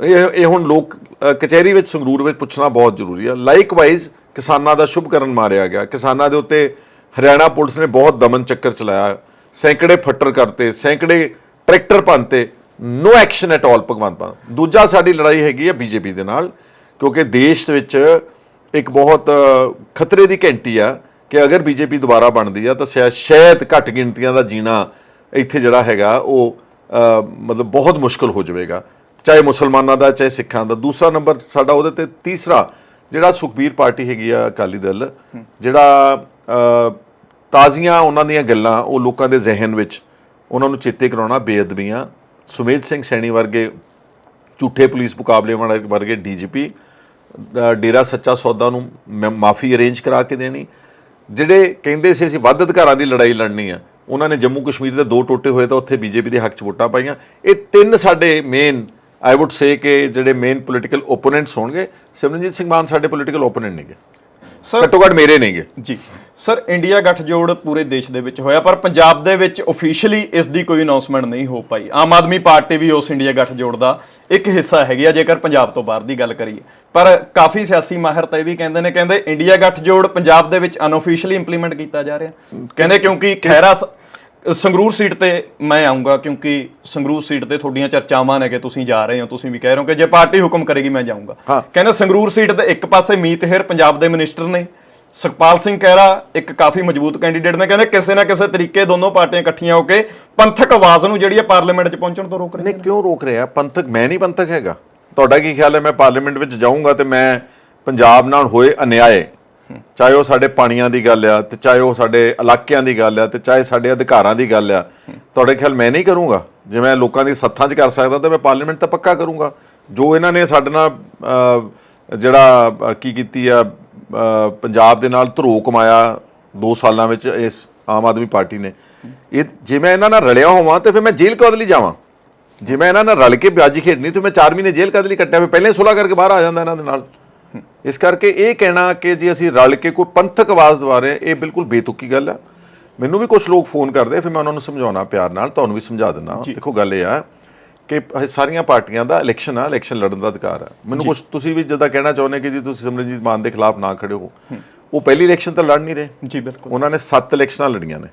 ਇਹ ਇਹ ਹੁਣ ਲੋਕ ਕਚਹਿਰੀ ਵਿੱਚ, ਸੰਗਰੂਰ ਵਿੱਚ ਪੁੱਛਣਾ ਬਹੁਤ ਜ਼ਰੂਰੀ ਹੈ ਲਾਈਕਵਾਈਜ਼ ਕਿਸਾਨਾਂ ਦਾ ਸ਼ੁਭਕਰਨ ਮਾਰਿਆ ਗਿਆ। ਕਿਸਾਨਾਂ ਦੇ ਉੱਤੇ ਹਰਿਆਣਾ ਪੁਲਿਸ ਨੇ ਬਹੁਤ ਦਮਨ ਚੱਕਰ ਚਲਾਇਆ। ਸੈਂਕੜੇ ਫੱਟਰ ਕਰਤੇ, ਸੈਂਕੜੇ tractor ਭੰਨਤੇ no action at all Bhagwant Mann. ਦੂਜਾ ਸਾਡੀ ਲੜਾਈ ਹੈਗੀ ਹੈ ਬੀਜੇਪੀ ਦੇ ਨਾਲ, ਕਿਉਂਕਿ ਦੇਸ਼ ਵਿੱਚ ਇੱਕ ਬਹੁਤ ਖਤਰੇ ਦੀ ਘੰਟੀ ਆ ਕਿ ਅਗਰ ਬੀਜੇਪੀ ਦੁਬਾਰਾ ਬਣਦੀ ਆ, ਤਾਂ ਸ਼ਾਇਦ ਸ਼ਾਇਦ ਘੱਟ ਗਿਣਤੀਆਂ ਦਾ ਜੀਣਾ ਇੱਥੇ ਜਿਹੜਾ ਹੈਗਾ, ਉਹ ਮਤਲਬ ਬਹੁਤ ਮੁਸ਼ਕਲ ਹੋ ਜਾਵੇਗਾ। ਚਾਹੇ ਮੁਸਲਮਾਨਾਂ ਦਾ ਚਾਹੇ ਸਿੱਖਾਂ ਦਾ। ਦੂਸਰਾ ਨੰਬਰ ਸਾਡਾ ਉਹਦੇ ਤੇ ਤੀਸਰਾ ਜਿਹੜਾ ਸੁਖਬੀਰ ਪਾਰਟੀ ਹੈਗੀ ਆ ਅਕਾਲੀ ਦਲ ਜਿਹੜਾ ਤਾਜ਼ੀਆਂ ਉਹਨਾਂ ਦੀਆਂ ਗੱਲਾਂ ਉਹ ਲੋਕਾਂ ਦੇ ਜ਼ਿਹਨ ਵਿੱਚ ਉਹਨਾਂ ਨੂੰ ਚੇਤੇ ਕਰਾਉਣਾ ਬੇਅਦਬੀਆਂ ਸੁਮੇਧ ਸਿੰਘ ਸੈਣੀ ਵਰਗੇ ਝੂਠੇ ਪੁਲਿਸ ਮੁਕਾਬਲੇ ਵਾਲੇ ਵਰਗੇ ਡੀਜੀਪੀ ਅ, ਡੇਰਾ ਸੱਚਾ ਸੌਦਾ ਨੂੰ ਮਾਫੀ ਅਰੇਂਜ ਕਰਾ ਕੇ ਦੇਣੀ। ਜਿਹੜੇ ਕਹਿੰਦੇ ਸੀ ਅਸੀਂ ਵੱਧ ਅਧਿਕਾਰਾਂ ਦੀ ਲੜਾਈ ਲੜਨੀ ਆ ਉਹਨਾਂ ਨੇ ਜੰਮੂ ਕਸ਼ਮੀਰ ਦੇ ਦੋ ਟੋਟੇ ਹੋਏ ਤਾਂ ਉੱਥੇ ਬੀਜੇਪੀ ਦੇ ਹੱਕ 'ਚ ਵੋਟਾਂ ਪਾਈਆਂ। ਇਹ ਤਿੰਨ ਸਾਡੇ ਮੇਨ ਆਈ ਊਡ ਸੇ ਕਿ ਜਿਹੜੇ ਮੇਨ ਪੋਲੀਟੀਕਲ ਓਪੋਨੈਂਟਸ ਹੋਣਗੇ ਸਿਮਰਨਜੀਤ ਸਿੰਘ ਮਾਨ ਸਾਡੇ ਪੋਲੀਟੀਕਲ ਓਪੋਨੈਂਟ ਨਹੀਂਗੇ ਸਰ ਘੱਟੋ ਘੱਟ ਮੇਰੇ ਨਹੀਂਗੇ ਜੀ ਸਰ ਇੰਡੀਆ ਗੱਠਜੋੜ ਪੂਰੇ ਦੇਸ਼ ਦੇ ਵਿੱਚ ਹੋਇਆ ਪਰ ਪੰਜਾਬ ਦੇ ਵਿੱਚ ਅਫੀਸ਼ੀਅਲੀ ਇਸ ਦੀ ਕੋਈ ਅਨਾਉਂਸਮੈਂਟ ਨਹੀਂ ਹੋ ਪਾਈ ਆਮ ਆਦਮੀ ਪਾਰਟੀ ਵੀ ਉਸ ਇੰਡੀਆ ਗੱਠਜੋੜ ਦਾ ਇੱਕ ਹਿੱਸਾ ਹੈਗੀ ਆ ਜੇਕਰ ਪੰਜਾਬ ਤੋਂ ਬਾਹਰ ਦੀ ਗੱਲ ਕਰੀਏ ਪਰ ਕਾਫੀ ਸਿਆਸੀ ਮਾਹਿਰ ਤਾਂ ਇਹ ਵੀ ਕਹਿੰਦੇ ਨੇ ਕਹਿੰਦੇ ਇੰਡੀਆ ਗੱਠਜੋੜ ਪੰਜਾਬ ਦੇ ਵਿੱਚ ਅਨਅਫੀਸ਼ੀਅਲੀ ਇੰਪਲੀਮੈਂਟ ਕੀਤਾ ਜਾ ਰਿਹਾ ਕਹਿੰਦੇ ਕਿਉਂਕਿ ਖੈਰਾ ਸੰਗਰੂਰ ਸੀਟ ਤੇ ਮੈਂ ਆਉਂਗਾ ਕਿਉਂਕਿ ਸੰਗਰੂਰ ਸੀਟ ਤੇ ਤੁਹਾਡੀਆਂ ਚਰਚਾਵਾਂ ਨੇ ਕਿ ਤੁਸੀਂ ਜਾ ਰਹੇ ਹੋ ਤੁਸੀਂ ਵੀ ਕਹਿ ਰਹੇ ਹੋ ਕਿ ਜੇ ਪਾਰਟੀ ਹੁਕਮ ਕਰੇਗੀ ਮੈਂ ਜਾਊਂਗਾ। ਕਹਿੰਦੇ ਸੰਗਰੂਰ ਸੀਟ ਤੇ ਇੱਕ ਪਾਸੇ ਮੀਤ ਹੇਰ ਪੰਜਾਬ ਦੇ ਮਿਨਿਸਟਰ ਨੇ ਸੁਖਪਾਲ ਸਿੰਘ ਖਹਿਰਾ ਇੱਕ ਕਾਫੀ ਮਜ਼ਬੂਤ ਕੈਂਡੀਡੇਟ ਨੇ ਕਹਿੰਦੇ ਕਿਸੇ ਨਾ ਕਿਸੇ ਤਰੀਕੇ ਦੋਨੋਂ ਪਾਰਟੀਆਂ ਇਕੱਠੀਆਂ ਹੋ ਕੇ ਪੰਥਕ ਆਵਾਜ਼ ਨੂੰ ਜਿਹੜੀ ਹੈ ਪਾਰਲੀਮੈਂਟ 'ਚ ਪਹੁੰਚਣ ਤੋਂ ਰੋਕ ਨਹੀਂ ਰਹੀਆਂ ਕਿਉਂ ਰੋਕ ਰਿਹਾ ਪੰਥਕ ਮੈਂ ਨਹੀਂ ਪੰਥਕ ਹੈਗਾ। ਤੁਹਾਡਾ ਕੀ ਖਿਆਲ ਹੈ? ਮੈਂ ਪਾਰਲੀਮੈਂਟ ਵਿੱਚ ਜਾਊਂਗਾ ਤੇ ਮੈਂ ਪੰਜਾਬ ਨਾਲ ਹੋਏ ਅਨਿਆਏ ਚਾਹੇ ਉਹ ਸਾਡੇ ਪਾਣੀਆਂ ਦੀ ਗੱਲ ਆ ਤੇ ਚਾਹੇ ਉਹ ਸਾਡੇ ਇਲਾਕਿਆਂ ਦੀ ਗੱਲ ਆ ਤੇ ਚਾਹੇ ਸਾਡੇ ਅਧਿਕਾਰਾਂ ਦੀ ਗੱਲ ਆ, ਤੁਹਾਡੇ ਖਿਆਲ ਮੈਂ ਨਹੀਂ ਕਰੂੰਗਾ? ਜੇ ਮੈਂ ਲੋਕਾਂ ਦੀ ਸੱਥਾਂ 'ਚ ਕਰ ਸਕਦਾ ਤਾਂ ਮੈਂ ਪਾਰਲੀਮੈਂਟ ਤਾਂ ਪੱਕਾ ਕਰੂੰਗਾ। ਜੋ ਇਹਨਾਂ ਨੇ ਸਾਡੇ ਨਾਲ ਜਿਹੜਾ ਕੀ ਕੀਤੀ ਆ ਪੰਜਾਬ ਦੇ ਨਾਲ ਧਰੋ ਕਮਾਇਆ 2 ਸਾਲਾਂ ਵਿੱਚ ਇਸ ਆਮ ਆਦਮੀ ਪਾਰਟੀ ਨੇ। ਇਹ ਜੇ ਮੈਂ ਇਹਨਾਂ ਨਾਲ ਰਲਿਆ ਹੋਵਾਂ ਤੇ ਫਿਰ ਮੈਂ ਜੇਲ੍ਹ ਕਦ ਲਈ ਜਾਵਾਂ? ਜੇ ਮੈਂ ਇਹਨਾਂ ਨਾਲ ਰਲ ਕੇ ਬਿਆਜੀ ਖੇਡਣੀ ਤੇ ਮੈਂ 4 ਮਹੀਨੇ ਜੇਲ੍ਹ ਕਦ ਲਈ ਕੱਟਿਆ? ਮੈਂ ਪਹਿਲੇ ਸੁਲਾ ਕਰਕੇ ਬਾਹਰ ਆ ਜਾਂਦਾ ਇਹਨਾਂ ਦੇ ਨਾਲ। ਇਸ ਕਰਕੇ ਇਹ ਕਹਿਣਾ ਕਿ ਜੇ ਅਸੀਂ ਰਲ ਕੇ ਕੋਈ ਪੰਥਕ ਆਵਾਜ਼ ਦਵਾ ਰਹੇ ਹਾਂ, ਇਹ ਬਿਲਕੁਲ ਬੇਤੁਕੀ ਗੱਲ ਆ। ਮੈਨੂੰ ਵੀ ਕੁਝ ਲੋਕ ਫੋਨ ਕਰਦੇ ਫਿਰ ਮੈਂ ਉਹਨਾਂ ਨੂੰ ਸਮਝਾਉਣਾ ਪਿਆਰ ਨਾਲ ਤੁਹਾਨੂੰ ਵੀ ਸਮਝਾ ਦਿੰਦਾ ਦੇਖੋ ਗੱਲ ਇਹ ਆ ਕਿ ਇਹ ਸਾਰੀਆਂ ਪਾਰਟੀਆਂ ਦਾ ਇਲੈਕਸ਼ਨ ਆ ਇਲੈਕਸ਼ਨ ਲੜਨ ਦਾ ਅਧਿਕਾਰ ਆ। ਮੈਨੂੰ ਕੁਝ ਤੁਸੀਂ ਵੀ ਜਿੱਦਾਂ ਕਹਿਣਾ ਚਾਹੁੰਦੇ ਕਿ ਜੀ ਤੁਸੀਂ ਸਿਮਰਨਜੀਤ ਮਾਨ ਦੇ ਖਿਲਾਫ ਨਾ ਖੜੇ ਹੋ। ਉਹ ਪਹਿਲੀ ਇਲੈਕਸ਼ਨ ਤਾਂ ਲੜ ਨਹੀਂ ਰਹੇ। ਜੀ ਬਿਲਕੁਲ। ਉਹਨਾਂ ਨੇ 7 ਇਲੈਕਸ਼ਨਾਂ ਲੜੀਆਂ ਨੇ।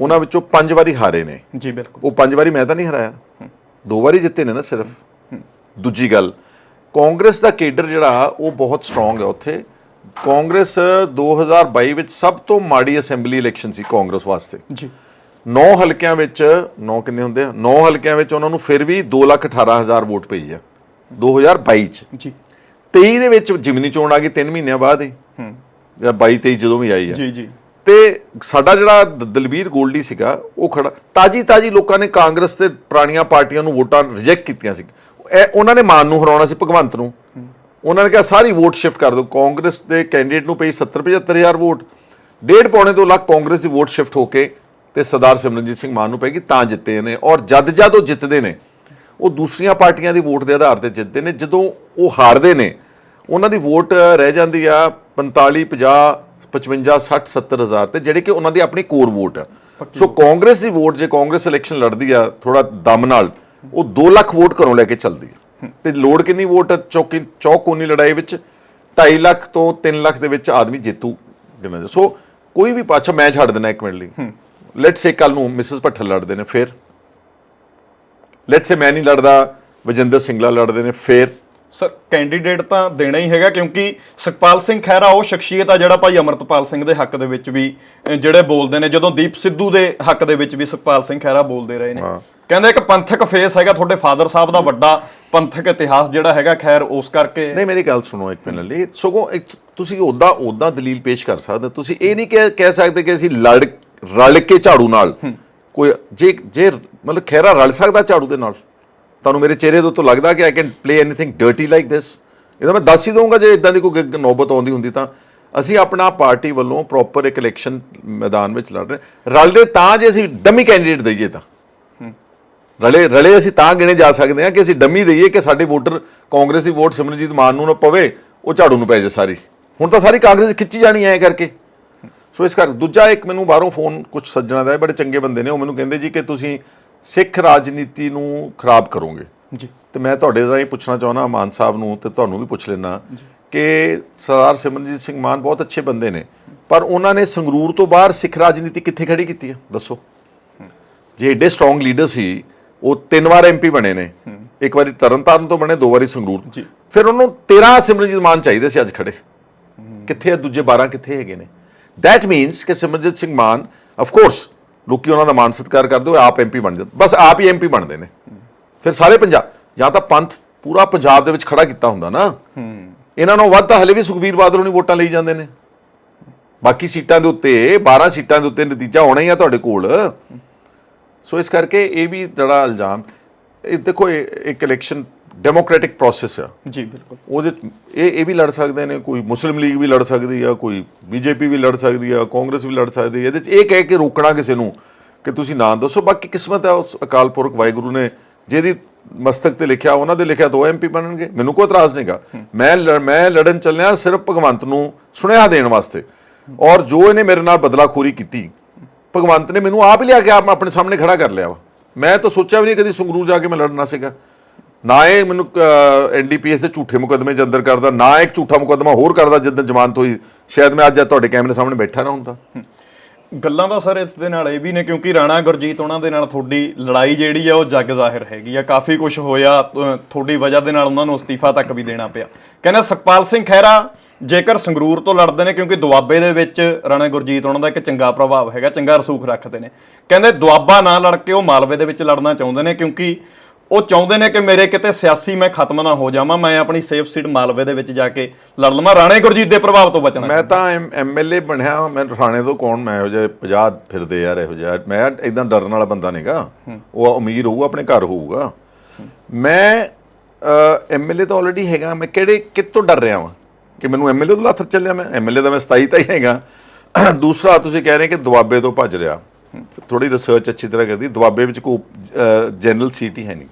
ਉਹਨਾਂ ਵਿੱਚੋਂ 5 ਵਾਰੀ ਹਾਰੇ ਨੇ। ਜੀ ਬਿਲਕੁਲ। ਉਹ ਪੰਜ ਵਾਰੀ ਮੈਂ ਤਾਂ ਨਹੀਂ ਹਰਾਇਆ। ਦੋ ਵਾਰੀ ਜਿੱਤੇ ਨੇ ਨਾ ਸਿਰਫ। ਦੂਜੀ ਗੱਲ ਕਾਂਗਰਸ ਦਾ ਕੇਡਰ ਜਿਹੜਾ ਉਹ ਬਹੁਤ ਸਟਰੋਂਗ ਹੈ ਉੱਥੇ। ਕਾਂਗਰਸ 2022 ਵਿੱਚ ਸਭ ਤੋਂ ਮਾੜੀ ਅਸੈਂਬਲੀ ਇਲੈਕਸ਼ਨ ਸੀ ਕਾਂਗਰਸ ਵਾਸਤੇ। ਜੀ। 9 ਹਲਕਿਆਂ ਵਿੱਚ 9 ਕਿੰਨੇ ਹੁੰਦੇ ਆ? 9 ਹਲਕਿਆਂ ਵਿੱਚ ਉਹਨਾਂ ਨੂੰ ਫਿਰ ਵੀ 218000 ਵੋਟ ਪਈ ਆ 2022 ਚ। ਜੀ। 23 ਦੇ ਵਿੱਚ ਜਿਮਨੀ ਚੋਣ ਆ ਗਈ 3 ਮਹੀਨਿਆਂ ਬਾਅਦ ਹੀ। ਹੂੰ। ਜਾਂ 22 23 ਜਦੋਂ ਵੀ ਆਈ ਆ। ਜੀ ਜੀ। ਤੇ ਸਾਡਾ ਜਿਹੜਾ ਦਲਬੀਰ ਗੋਲਡੀ ਸੀਗਾ ਉਹ ਖੜਾ ਤਾਜੀ ਤਾਜੀ ਲੋਕਾਂ ਨੇ ਕਾਂਗਰਸ ਤੇ ਪੁਰਾਣੀਆਂ ਪਾਰਟੀਆਂ ਨੂੰ ਵੋਟਾਂ ਰਿਜੈਕਟ ਕੀਤੀਆਂ ਸੀ। ਇਹ ਉਹਨਾਂ ਨੇ ਮਾਨ ਨੂੰ ਹਰਾਉਣਾ ਸੀ ਭਗਵੰਤ ਨੂੰ। ਉਹਨਾਂ ਨੇ ਕਿਹਾ ਸਾਰੀ ਵੋਟ ਸ਼ਿਫਟ ਕਰ ਦਿਓ। ਕਾਂਗਰਸ ਦੇ ਕੈਂਡੀਡੇਟ ਨੂੰ ਪਈ 70 75000 ਵੋਟ ਡੇਢ ਪੌਣੇ ਦੋ ਲੱਖ ਕਾਂਗਰਸ ਦੀ ਵੋਟ ਸ਼ਿਫਟ ਹੋ ਕੇ ਤੇ ਸਰਦਾਰ ਸਿਮਰਨਜੀਤ ਸਿੰਘ ਮਾਨ ਨੂੰ ਪੈਗੀ ਤਾਂ ਜਿੱਤੇ ਨੇ। ਔਰ ਜਦ ਜਦ ਉਹ ਜਿੱਤਦੇ ਨੇ ਉਹ ਦੂਸਰੀਆਂ ਪਾਰਟੀਆਂ ਦੀ ਵੋਟ ਦੇ ਆਧਾਰ ਤੇ ਜਿੱਤਦੇ ਨੇ। ਜਦੋਂ ਉਹ ਹਾਰਦੇ ਨੇ ਉਹਨਾਂ ਦੀ ਵੋਟ ਰਹਿ ਜਾਂਦੀ ਆ 45 50 55 60 70 ਹਜ਼ਾਰ ਤੇ ਜਿਹੜੇ ਕਿ ਉਹਨਾਂ ਦੀ ਆਪਣੀ ਕੋਰ ਵੋਟ ਆ। ਸੋ ਕਾਂਗਰਸ ਦੀ ਵੋਟ ਜੇ ਕਾਂਗਰਸ ਇਲੈਕਸ਼ਨ ਲੜਦੀ ਆ ਥੋੜਾ ਦਮ ਨਾਲ ਉਹ 2 ਲੱਖ ਵੋਟ ਘਰੋਂ ਲੈ ਕੇ ਚੱਲਦੀ ਆ ਤੇ ਲੋੜ ਕਿੰਨੀ ਵੋਟ? ਚੌਕੀ ਚੌਕੋਨੀ ਲੜਾਈ ਵਿੱਚ 2.5 ਲੱਖ ਤੋਂ 3 ਲੱਖ ਦੇ ਵਿੱਚ ਆਦਮੀ ਜੇਤੂ ਗਿਣਿਆ ਜਾਂਦਾ। ਸੋ ਕੋਈ ਵੀ ਪਾਛਾ ਮੈਂ ਛੱਡ ਦੇਣਾ ਇੱਕ ਮਿੰਟ ਲਈ। ਲੈਟਸ ਸੇ ਕੱਲ ਨੂੰ ਮਿਸਿਸ ਭੱਠਲ ਲੜਦੇ ਨੇ ਫਿਰ। ਲੈਟਸ ਸੇ ਮੈਂ ਨਹੀਂ ਲੜਦਾ ਵਜਿੰਦਰ ਸਿੰਗਲਾ ਲੜਦੇ ਨੇ ਫਿਰ। ਸਰ ਕੈਂਡੀਡੇਟ ਤਾਂ ਦੇਣਾ ਹੀ ਹੈਗਾ ਕਿਉਂਕਿ ਸੁਖਪਾਲ ਸਿੰਘ ਖਹਿਰਾ ਉਹ ਸ਼ਖਸੀਅਤ ਆ ਜਿਹੜਾ ਭਾਈ ਅਮਰਤਪਾਲ ਸਿੰਘ ਦੇ ਹੱਕ ਦੇ ਵਿੱਚ ਵੀ ਜਿਹੜੇ ਬੋਲਦੇ ਨੇ ਜਦੋਂ ਦੀਪ ਸਿੱਧੂ ਦੇ ਹੱਕ ਦੇ ਵਿੱਚ ਵੀ ਸੁਖਪਾਲ ਸਿੰਘ ਖਹਿਰਾ ਬੋਲਦੇ ਰਹੇ ਨੇ। ਕਹਿੰਦੇ ਇੱਕ ਪੰਥਕ ਫੇਸ ਹੈਗਾ ਤੁਹਾਡੇ ਫਾਦਰ ਸਾਹਿਬ ਦਾ ਵੱਡਾ ਪੰਥਕ ਇਤਿਹਾਸ ਜਿਹੜਾ ਹੈਗਾ ਖੈਰ ਉਸ ਕਰਕੇ ਨਹੀਂ ਮੇਰੀ ਗੱਲ ਸੁਣੋ ਇੱਕ ਮਿੰਟ ਲਈ ਸਗੋਂ ਇੱਕ ਤੁਸੀਂ ਉਦਾਂ ਉਦਾਂ ਦਲੀਲ ਪੇਸ਼ ਕਰ ਸਕਦੇ। ਤੁਸੀਂ ਇਹ ਨਹੀਂ ਕਹਿ ਕਹਿ ਸਕਦੇ ਕਿ ਅਸੀਂ ਲੜ ਰਲ ਕੇ ਝਾੜੂ ਨਾਲ ਕੋਈ ਜੇ ਜੇ ਮਤਲਬ ਖੈਰਾ ਰਲ ਸਕਦਾ ਝਾੜੂ ਦੇ ਨਾਲ ਤੁਹਾਨੂੰ ਮੇਰੇ ਚਿਹਰੇ ਤੋਂ ਤਾਂ ਲੱਗਦਾ ਕਿ I can play anything dirty like this ਇਹਦਾ ਮੈਂ ਦੱਸ ਹੀ ਦਊਂਗਾ ਜੇ ਇਦਾਂ ਦੀ ਕੋਈ ਗ- ਨੌਬਤ ਆਉਂਦੀ ਹੁੰਦੀ ਤਾਂ। ਅਸੀਂ ਆਪਣਾ ਪਾਰਟੀ ਵੱਲੋਂ ਪ੍ਰੋਪਰ ਇੱਕ ਇਲੈਕਸ਼ਨ ਮੈਦਾਨ ਵਿੱਚ ਲੜ ਰਹੇ ਰਲਦੇ ਤਾਂ ਜੇ ਅਸੀਂ ਡਮੀ ਕੈਂਡੀਡੇਟ ਦਈਏ ਤਾਂ। ਰਲੇ ਰਲੇ ਅਸੀਂ ਤਾਂ ਗਿਣੇ ਜਾ ਸਕਦੇ ਹਾਂ ਕਿ ਅਸੀਂ ਡੰਮੀ ਦਈਏ ਕਿ ਸਾਡੇ ਵੋਟਰ, ਕਾਂਗਰਸੀ ਵੋਟ ਸਿਮਰਨਜੀਤ ਮਾਨ ਨੂੰ ਨਾ ਪਵੇ, ਉਹ ਝਾੜੂ ਨੂੰ ਪੈ ਜਾ ਸਾਰੀ। ਹੁਣ ਤਾਂ ਸਾਰੀ ਕਾਂਗਰਸ ਖਿੱਚੀ ਜਾਣੀ ਐ ਕਰਕੇ। ਸੋ ਇਸ ਕਰ ਦੂਜਾ ਇੱਕ ਮੈਨੂੰ ਬਾਹਰੋਂ ਫੋਨ ਕੁਝ ਸੱਜਣਾ ਦਾ ਬੜੇ ਚੰਗੇ ਬੰਦੇ ਨੇ, ਉਹ ਮੈਨੂੰ ਕਹਿੰਦੇ ਜੀ ਕਿ ਤੁਸੀਂ ਸਿੱਖ ਰਾਜਨੀਤੀ ਨੂੰ ਖਰਾਬ ਕਰੋਗੇ। ਜੀ। ਤੇ ਮੈਂ ਤੁਹਾਡੇ ਰਾਹੀਂ ਪੁੱਛਣਾ ਚਾਹੁੰਦਾ ਮਾਨ ਸਾਹਿਬ ਨੂੰ ਤੇ ਤੁਹਾਨੂੰ ਵੀ ਪੁੱਛ ਲੈਣਾ ਕਿ ਸਰਦਾਰ ਸਿਮਰਨਜੀਤ ਸਿੰਘ ਮਾਨ ਬਹੁਤ ਅੱਛੇ ਬੰਦੇ ਨੇ ਪਰ ਉਹਨਾਂ ਨੇ ਸੰਗਰੂਰ ਤੋਂ ਬਾਹਰ ਸਿੱਖ ਰਾਜਨੀਤੀ ਕਿੱਥੇ ਖੜੀ ਕੀਤੀ ਹੈ? ਦੱਸੋ। ਜੇ ਏਡੇ ਸਟਰੋਂਗ ਲੀਡਰ ਸੀ ਉਹ ਤਿੰਨ ਵਾਰ ਐਮਪੀ ਬਣੇ ਨੇ। ਇੱਕ ਵਾਰੀ ਤਰਨਤਾਰਨ ਤੋਂ ਬਣੇ ਦੋ ਵਾਰੀ ਸੰਗਰੂਰ। ਜੀ। ਫਿਰ ਉਹਨੂੰ 13 ਸਿਮਰਨਜੀਤ ਮਾਨ ਚਾਹੀਦੇ ਸੀ ਅੱਜ ਖੜੇ। ਕਿੱਥੇ ਆ? ਦੂਜੇ 12 ਕਿੱਥੇ ਹੈਗੇ ਨੇ? ਦੈਟ ਮੀਨਸ ਕਿ ਸਿਮਰਨਜੀਤ ਸਿੰਘ ਮਾਨ ਆਫ ਕੋਰਸ ਲੋਕੀ ਉਹਨਾਂ ਦਾ ਮਾਨ ਸਤਿਕਾਰ ਕਰਦੇ ਹੋ ਆਪ ਐਮਪੀ ਬਣ ਜਾਂਦੇ। ਬਸ ਆਪ ਹੀ ਐਮਪੀ ਬਣਦੇ ਨੇ। ਫਿਰ ਸਾਰੇ ਪੰਜਾਬ, ਜਾਂ ਤਾਂ ਪੰਥ ਪੂਰਾ ਪੰਜਾਬ ਦੇ ਵਿੱਚ ਖੜਾ ਕੀਤਾ ਹੁੰਦਾ ਨਾ। ਇਹਨਾਂ ਨੂੰ ਵੱਧ ਤਾਂ ਹਲੇ ਵੀ ਸੁਖਬੀਰ ਬਾਦਲ ਨੂੰ ਵੋਟਾਂ ਲਈ ਜਾਂਦੇ ਨੇ। ਬਾਕੀ ਸੀਟਾਂ ਦੇ ਉੱਤੇ 12 ਸੀਟਾਂ ਦੇ ਉੱਤੇ ਨਤੀਜਾ ਆਉਣਾ ਹੀ ਆ ਤੁਹਾਡੇ ਕੋਲ। ਸੋ ਇਸ ਕਰਕੇ ਇਹ ਵੀ ਜਿਹੜਾ ਇਲਜ਼ਾਮ, ਇਹ ਦੇਖੋ, ਇਹ ਇੱਕ ਇਲੈਕਸ਼ਨ ਡੈਮੋਕ੍ਰੈਟਿਕ ਪ੍ਰੋਸੈਸ ਆ। ਜੀ ਬਿਲਕੁਲ। ਉਹਦੇ ਇਹ ਇਹ ਵੀ ਲੜ ਸਕਦੇ ਨੇ ਕੋਈ ਮੁਸਲਿਮ ਲੀਗ ਵੀ ਲੜ ਸਕਦੀ ਆ ਕੋਈ ਬੀਜੇਪੀ ਵੀ ਲੜ ਸਕਦੀ ਆ ਕਾਂਗਰਸ ਵੀ ਲੜ ਸਕਦੀ ਆ। ਇਹਦੇ 'ਚ ਇਹ ਕਹਿ ਕੇ ਰੋਕਣਾ ਕਿਸੇ ਨੂੰ ਕਿ ਤੁਸੀਂ ਨਾਂ ਦੱਸੋ। ਬਾਕੀ ਕਿਸਮਤ ਹੈ ਉਸ ਅਕਾਲ ਪੁਰਖ ਵਾਹਿਗੁਰੂ ਨੇ ਜਿਹਦੀ ਮਸਤਕ ਤੇ ਲਿਖਿਆ ਉਹਨਾਂ ਦੇ ਲਿਖਿਆ ਦੋ ਐਮਪੀ ਬਣਨਗੇ। ਮੈਨੂੰ ਕੋਈ ਇਤਰਾਜ਼ ਨਹੀਂਗਾ ਮੈਂ ਮੈਂ ਲੜਨ ਚੱਲਿਆ ਸਿਰਫ ਭਗਵੰਤ ਨੂੰ ਸੁਨੇਹਾ ਦੇਣ ਵਾਸਤੇ। ਔਰ ਜੋ ਇਹਨੇ ਮੇਰੇ ਨਾਲ ਬਦਲਾਖੋਰੀ ਕੀਤੀ ਭਗਵੰਤ ਨੇ ਮੈਨੂੰ ਆਪ ਲਿਆ ਕੇ ਆਪ ਆਪਣੇ ਸਾਹਮਣੇ ਖੜਾ ਕਰ ਲਿਆ ਵਾ। ਮੈਂ ਤਾਂ ਸੋਚਿਆ ਵੀ ਨਹੀਂ ਕਦੀ ਸੰਗਰੂਰ ਜਾ ਕੇ ਮੈਂ ਲੜਨਾ ਸੀਗਾ। ਨਾ ਇਹ ਮੈਨੂੰ ਐਨਡੀਪੀਐਸ ਦੇ ਝੂਠੇ ਮੁਕਦਮੇ ਚ ਅੰਦਰ ਕਰਦਾ, ਨਾ ਇੱਕ ਝੂਠਾ ਮੁਕਦਮਾ ਹੋਰ ਕਰਦਾ ਜਿੱਦਾਂ ਜ਼ਮਾਨਤ ਹੋਈ। ਸ਼ਾਇਦ ਮੈਂ ਅੱਜ ਤੁਹਾਡੇ ਕੈਮਰੇ ਸਾਹਮਣੇ ਬੈਠਾ ਨਾ ਹੁੰਦਾ। ਗੱਲਾਂ ਦਾ ਸਰ ਇਸ ਦੇ ਨਾਲ ਇਹ ਵੀ ਨੇ, ਕਿਉਂਕਿ ਰਾਣਾ ਗੁਰਜੀਤ ਉਹਨਾਂ ਦੇ ਨਾਲ ਤੁਹਾਡੀ ਲੜਾਈ ਜਿਹੜੀ ਆ, ਉਹ ਜੱਗ ਜ਼ਾਹਿਰ ਹੈਗੀ ਆ। ਕਾਫੀ ਕੁਝ ਹੋਇਆ ਤੁਹਾਡੀ ਵਜ੍ਹਾ ਦੇ ਨਾਲ ਉਹਨਾਂ ਨੂੰ ਅਸਤੀਫਾ ਤੱਕ ਵੀ ਦੇਣਾ ਪਿਆ। ਕਹਿੰਦੇ ਸੁਖਪਾਲ ਸਿੰਘ ਖਹਿਰਾ, ਜੇਕਰ ਸੰਗਰੂਰ ਤੋਂ ਲੜਦੇ ਨੇ, ਕਿਉਂਕਿ ਦੁਆਬੇ ਦੇ ਵਿੱਚ ਰਾਣਾ ਗੁਰਜੀਤ ਉਹਨਾਂ ਦਾ ਇੱਕ ਚੰਗਾ ਪ੍ਰਭਾਵ ਹੈਗਾ, ਚੰਗਾ ਰਸੂਖ ਰੱਖਦੇ ਨੇ। ਕਹਿੰਦੇ ਦੁਆਬਾ ਨਾ ਲੜ ਕੇ ਉਹ ਮਾਲਵੇ ਦੇ ਵਿੱਚ ਲੜਨਾ ਚਾਹੁੰਦੇ ਨੇ, ਕਿਉਂਕਿ ਉਹ ਚਾਹੁੰਦੇ ਨੇ ਕਿ ਮੇਰੇ ਕਿਤੇ ਸਿਆਸੀ ਮੈਂ ਖਤਮ ਨਾ ਹੋ ਜਾਵਾਂ ਮੈਂ ਆਪਣੀ ਸੇਫ ਸੀਟ ਮਾਲਵੇ ਦੇ ਵਿੱਚ ਜਾ ਕੇ ਲੜ ਲਵਾਂ। ਰਾਣੇ ਗੁਰਜੀਤ ਦੇ ਪ੍ਰਭਾਵ ਤੋਂ ਬਚਣਾ ਮੈਂ ਤਾਂ ਐਮਐਲਏ ਬਣਿਆ ਮੈਂ ਥਾਣੇ ਤੋਂ ਕੌਣ ਮੈਂ ਇਹੋ ਜਿਹੇ 50 ਫਿਰਦੇ ਯਾਰ ਇਹੋ ਜਿਹਾ। ਮੈਂ ਇਦਾਂ ਡਰਨ ਵਾਲਾ ਬੰਦਾ ਨਹੀਂਗਾ ਉਹ ਅਮੀਰ ਹੋਊ ਆਪਣੇ ਘਰ ਹੋਊਗਾ। ਮੈਂ ਐਮਐਲਏ ਤਾਂ ਆਲਰੇਡੀ ਹੈਗਾ ਮੈਂ ਕਿਹੜੇ ਕਿੱਥੋਂ ਡਰ ਰਿਹਾ ਵਾਂ? ਕਿ ਮੈਨੂੰ ਐਮਐਲਏ ਤੋਂ ਲੱਥ ਚੱਲਿਆ ਮੈਂ? ਐਮਐਲਏ ਦਾ ਮੈਂ 27 ਤਾਂ ਹੀ ਹੈਗਾ। ਦੂਸਰਾ ਤੁਸੀਂ ਕਹਿ ਰਹੇ ਕਿ ਦੁਆਬੇ ਤੋਂ ਭੱਜ ਰਿਹਾ। ਥੋੜੀ ਰਿਸਰਚ ਅੱਛੀ ਤਰ੍ਹਾਂ ਕਰਦੀ ਦੁਆਬੇ ਵਿੱਚ ਕੋਈ ਜਨਰਲ ਸੀਟ ਹੀ ਹੈ ਨਹੀਂ।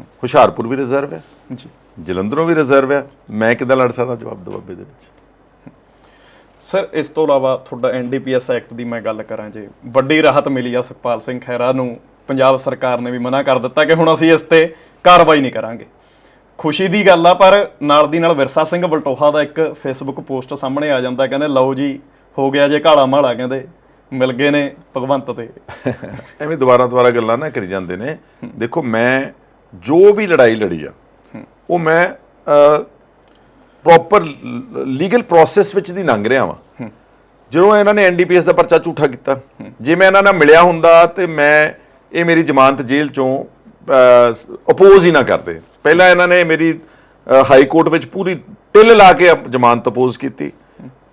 ਹੁਸ਼ਿਆਰਪੁਰ ਵੀ ਰਿਜ਼ਰਵ ਹੈ। ਜੀ। ਜਲੰਧਰੋਂ ਵੀ ਰਿਜ਼ਰਵ ਹੈ। ਮੈਂ ਕਿੱਦਾਂ ਲੜ ਸਕਦਾ ਜਵਾਬ ਦੁਆਬੇ ਦੇ ਵਿੱਚ? ਸਰ ਇਸ ਤੋਂ ਇਲਾਵਾ ਤੁਹਾਡਾ ਐਨਡੀਪੀਐਸ ਐਕਟ ਦੀ ਮੈਂ ਗੱਲ ਕਰਾਂ ਜੇ। ਵੱਡੀ ਰਾਹਤ ਮਿਲੀ ਆ ਸੁਖਪਾਲ ਸਿੰਘ ਖਹਿਰਾ ਨੂੰ। ਪੰਜਾਬ ਸਰਕਾਰ ਨੇ ਵੀ ਮਨਾ ਕਰ ਦਿੱਤਾ ਕਿ ਹੁਣ ਅਸੀਂ ਇਸ ਤੇ ਕਾਰਵਾਈ ਨਹੀਂ ਕਰਾਂਗੇ। ਖੁਸ਼ੀ ਦੀ ਗੱਲ ਆ ਪਰ ਨਾਲ ਦੀ ਨਾਲ ਵਿਰਸਾ ਸਿੰਘ ਬਲਟੋਹਾ ਦਾ ਇੱਕ ਫੇਸਬੁੱਕ ਪੋਸਟ ਸਾਹਮਣੇ ਆ ਜਾਂਦਾ ਕਹਿੰਦੇ ਲਓ ਜੀ ਹੋ ਗਿਆ ਜੇ ਘਾਲਾ ਮਾਲਾ ਕਹਿੰਦੇ। ਮਿਲ ਗਏ ਨੇ ਭਗਵੰਤ ਤੇ। ਐਵੇਂ ਦੁਬਾਰਾ ਦੁਬਾਰਾ ਗੱਲਾਂ ਨਾ ਕਰੀ ਜਾਂਦੇ ਨੇ। ਦੇਖੋ, ਮੈਂ ਜੋ ਵੀ ਲੜਾਈ ਲੜੀ ਆ, ਉਹ ਮੈਂ ਪ੍ਰੋਪਰ ਲੀਗਲ ਪ੍ਰੋਸੈਸ ਵਿੱਚ ਦੀ ਲੰਘ ਰਿਹਾ ਵਾਂ। ਜਦੋਂ ਇਹਨਾਂ ਨੇ ਐਨਡੀਪੀਐਸ ਦਾ ਪਰਚਾ ਝੂਠਾ ਕੀਤਾ, ਜੇ ਮੈਂ ਇਹਨਾਂ ਨਾਲ ਮਿਲਿਆ ਹੁੰਦਾ ਤੇ ਮੈਂ ਇਹ ਮੇਰੀ ਜ਼ਮਾਨਤ ਜੇਲ੍ਹ ਚੋਂ ਅਪੋਜ਼ ਹੀ ਨਾ ਕਰਦੇ। ਪਹਿਲਾਂ ਇਹਨਾਂ ਨੇ ਮੇਰੀ ਹਾਈ ਕੋਰਟ ਵਿੱਚ ਪੂਰੀ ਟਿੱਲ ਲਾ ਕੇ ਜ਼ਮਾਨਤ ਅਪੋਜ਼ ਕੀਤੀ।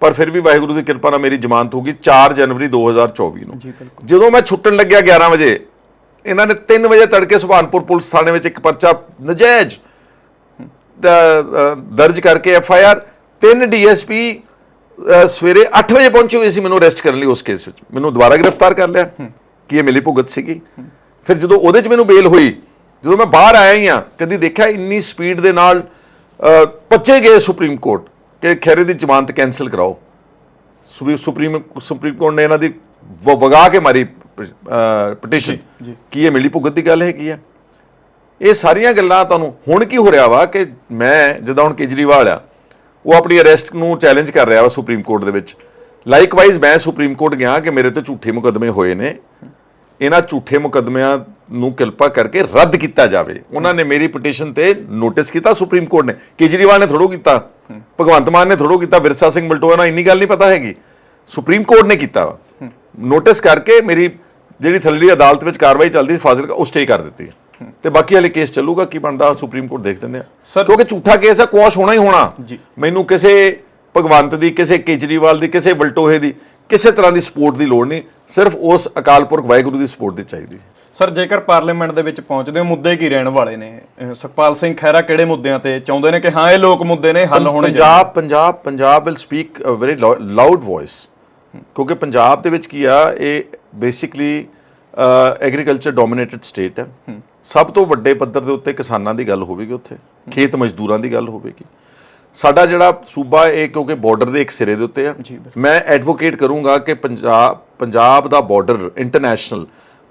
ਪਰ ਫਿਰ ਵੀ ਵਾਹਿਗੁਰੂ ਦੀ ਕਿਰਪਾ ਨਾਲ ਮੇਰੀ ਜ਼ਮਾਨਤ ਹੋ ਗਈ 4 ਜਨਵਰੀ 2024 ਨੂੰ। ਜਦੋਂ ਮੈਂ ਛੁੱਟਣ ਲੱਗਿਆ 11 ਵਜੇ ਇਹਨਾਂ ਨੇ 3 ਵਜੇ ਤੜਕੇ ਸੁਭਾਨਪੁਰ ਪੁਲਿਸ ਥਾਣੇ ਵਿੱਚ ਇੱਕ ਪਰਚਾ ਨਜਾਇਜ਼ ਦਰਜ ਕਰਕੇ ਐਫ ਆਈ ਆਰ ਤਿੰਨ ਡੀਐਸਪੀ ਸਵੇਰੇ 8 ਵਜੇ ਪਹੁੰਚੇ ਹੋਏ ਸੀ ਮੈਨੂੰ ਅਰੈਸਟ ਕਰਨ ਲਈ ਉਸ ਕੇਸ ਵਿੱਚ। ਮੈਨੂੰ ਦੁਬਾਰਾ ਗ੍ਰਿਫਤਾਰ ਕਰ ਲਿਆ। ਕਿ ਇਹ ਮਿਲੀ ਭੁਗਤ ਸੀਗੀ? ਫਿਰ ਜਦੋਂ ਉਹਦੇ 'ਚ ਮੈਨੂੰ ਬੇਲ ਹੋਈ ਜਦੋਂ ਮੈਂ ਬਾਹਰ ਆਇਆ ਹੀ ਆ ਕਦੀ ਦੇਖਿਆ ਇੰਨੀ ਸਪੀਡ ਦੇ ਨਾਲ ਪੱਚੇ ਗਏ ਸੁਪਰੀਮ ਕੋਰਟ। ਕਿ ਖੈਰੇ ਦੀ ਜ਼ਮਾਨਤ ਕੈਨਸਲ ਕਰਾਓ। ਸੁਪਰੀ- ਸੁਪਰੀਮ ਸੁਪਰੀਮ ਕੋਰਟ ਨੇ ਇਹਨਾਂ ਦੀ ਵਗਾ ਕੇ ਮਾਰੀ ਪਟੀਸ਼ਨ। ਕੀ ਇਹ ਮਿਲੀ ਭੁਗਤ ਦੀ ਗੱਲ ਹੈਗੀ ਆ? ਇਹ ਸਾਰੀਆਂ ਗੱਲਾਂ ਤੁਹਾਨੂੰ ਹੁਣ ਕੀ ਹੋ ਰਿਹਾ ਵਾ ਕਿ ਮੈਂ ਜਿੱਦਾਂ ਹੁਣ ਕੇਜਰੀਵਾਲ ਆ ਉਹ ਆਪਣੀ ਅਰੈਸਟ ਨੂੰ ਚੈਲੰਜ ਕਰ ਰਿਹਾ ਵਾ ਸੁਪਰੀਮ ਕੋਰਟ ਦੇ ਵਿੱਚ। ਲਾਈਕਵਾਈਜ਼ ਮੈਂ ਸੁਪਰੀਮ ਕੋਰਟ ਗਿਆ ਕਿ ਮੇਰੇ ਤੇ ਝੂਠੇ ਮੁਕੱਦਮੇ ਹੋਏ ਨੇ। ਇਹਨਾਂ ਝੂਠੇ ਮੁਕੱਦਮਿਆਂ ਨੂੰ ਕਿਰਪਾ ਕਰਕੇ ਰੱਦ ਕੀਤਾ ਜਾਵੇ। ਉਹਨਾਂ ਨੇ ਮੇਰੀ ਪਟੀਸ਼ਨ ਤੇ ਨੋਟਿਸ ਕੀਤਾ ਸੁਪਰੀਮ ਕੋਰਟ ਨੇ। ਕੇਜਰੀਵਾਲ ਨੇ ਥੋੜੋ ਕੀਤਾ। ਭਗਵੰਤ ਮਾਨ ਨੇ ਥੋੜੋ ਕੀਤਾ ਵਿਰਸਾ ਸਿੰਘ ਬਲਟੋਆ ਨਾਲ ਇੰਨੀ ਗੱਲ ਨਹੀਂ ਪਤਾ ਹੈਗੀ। ਸੁਪਰੀਮ ਕੋਰਟ ਨੇ ਕੀਤਾ ਨੋਟਿਸ ਕਰਕੇ ਮੇਰੀ ਜਿਹੜੀ ਥੱਲੜੀ ਅਦਾਲਤ ਵਿੱਚ ਕਾਰਵਾਈ ਚੱਲਦੀ ਸੀ ਫਾਜ਼ਿਲਕਾ ਉਹ ਸਟੇ ਕਰ ਦਿੱਤੀ। ਤੇ ਬਾਕੀ ਵਾਲੇ ਕੇਸ ਚੱਲੂਗਾ ਕੀ ਬਣਦਾ ਸੁਪਰੀਮ ਕੋਰਟ ਦੇਖ ਲੈਂਦੇ ਆ। ਕਿਉਂਕਿ ਝੂਠਾ ਕੇਸ ਹੈ ਕੁਆਸ਼ ਹੋਣਾ ਹੀ ਹੋਣਾ। ਮੈਨੂੰ ਕਿਸੇ ਭਗਵੰਤ ਦੀ ਕਿਸੇ ਕੇਜਰੀਵਾਲ ਦੀ ਕਿਸੇ ਬਲਟੋਹੇ ਦੀ ਕਿਸੇ ਤਰ੍ਹਾਂ ਦੀ ਸਪੋਰਟ ਦੀ ਲੋੜ ਨਹੀਂ। ਸਿਰਫ ਉਸ ਅਕਾਲ ਪੁਰਖ ਵਾਹਿਗੁਰੂ ਦੀ ਸਪੋਰਟ ਦੀ ਚਾਹੀਦੀ ਸਰ ਜੇਕਰ ਪਾਰਲੀਮੈਂਟ ਦੇ ਵਿੱਚ ਪਹੁੰਚਦੇ ਹੋ ਮੁੱਦੇ ਕੀ ਰਹਿਣ ਵਾਲੇ ਨੇ? ਅਹ ਸੁਖਪਾਲ ਸਿੰਘ ਖਹਿਰਾ ਕਿਹੜੇ ਮੁੱਦਿਆਂ ਤੇ ਚਾਹੁੰਦੇ ਨੇ ਕਿ ਹਾਂ ਇਹ ਲੋਕ ਮੁੱਦੇ ਨੇ ਹੱਲ ਹੋਣੇ ਚਾਹੀਦੇ? Punjab Punjab Punjab will speak a very loud voice ਕਿਉਂਕਿ ਪੰਜਾਬ ਦੇ ਵਿੱਚ ਕੀ ਆ ਇਹ ਬੇਸਿਕਲੀ ਐਗਰੀਕਲਚਰ ਡੋਮੀਨੇਟਡ ਸਟੇਟ ਹੈ। ਸਭ ਤੋਂ ਵੱਡੇ ਪੱਧਰ ਦੇ ਉੱਤੇ ਕਿਸਾਨਾਂ ਦੀ ਗੱਲ ਹੋਵੇਗੀ ਉੱਥੇ। ਖੇਤ ਮਜ਼ਦੂਰਾਂ ਦੀ ਗੱਲ ਹੋਵੇਗੀ। ਸਾਡਾ ਜਿਹੜਾ ਸੂਬਾ ਇਹ ਕਿਉਂਕਿ ਬਾਰਡਰ ਦੇ ਇੱਕ ਸਿਰੇ ਦੇ ਉੱਤੇ ਆ ਜੀ, ਮੈਂ ਐਡਵੋਕੇਟ ਕਰੂੰਗਾ ਕਿ ਪੰਜਾਬ ਪੰਜਾਬ ਦਾ ਬਾਰਡਰ ਇੰਟਰਨੈਸ਼ਨਲ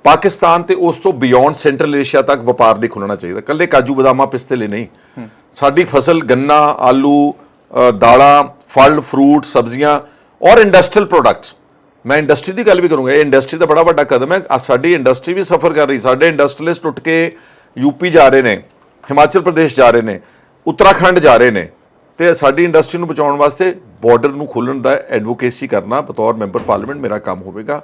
ਪਾਕਿਸਤਾਨ ਤੇ ਉਸ ਤੋਂ ਬਿਯੋਂਡ ਸੈਂਟਰਲ ਏਸ਼ੀਆ ਤੱਕ ਵਪਾਰ ਲਈ ਖੁੱਲਣਾ ਚਾਹੀਦਾ। ਕੱਲੇ ਕਾਜੂ ਬਦਾਮਾ ਪਿਸਤੇ ਲਈ ਨਹੀਂ। ਸਾਡੀ ਫਸਲ ਗੰਨਾ ਆਲੂ ਦਾਲਾਂ ਫਲ ਫਰੂਟ ਸਬਜ਼ੀਆਂ ਔਰ ਇੰਡਸਟਰੀਅਲ ਪ੍ਰੋਡਕਟਸ ਮੈਂ ਇੰਡਸਟਰੀ ਦੀ ਗੱਲ ਵੀ ਕਰੂੰਗਾ। ਇਹ ਇੰਡਸਟਰੀ ਦਾ ਬੜਾ ਵੱਡਾ ਕਦਮ ਹੈ। ਸਾਡੀ ਇੰਡਸਟਰੀ ਵੀ ਸਫਰ ਕਰ ਰਹੀ। ਸਾਡੇ ਇੰਡਸਟਰੀਅਲਿਸਟ ਟੁੱਟ ਕੇ ਯੂਪੀ ਜਾ ਰਹੇ ਨੇ ਹਿਮਾਚਲ ਪ੍ਰਦੇਸ਼ ਜਾ ਰਹੇ ਨੇ ਉੱਤਰਾਖੰਡ ਜਾ ਰਹੇ ਨੇ। ਤੇ ਸਾਡੀ ਇੰਡਸਟਰੀ ਨੂੰ ਬਚਾਉਣ ਵਾਸਤੇ ਬਾਰਡਰ ਨੂੰ ਖੋਲਣ ਦਾ ਐਡਵੋਕੇਸੀ ਕਰਨਾ ਬਤੌਰ ਮੈਂਬਰ ਪਾਰਲੀਮੈਂਟ ਮੇਰਾ ਕੰਮ ਹੋਵੇਗਾ।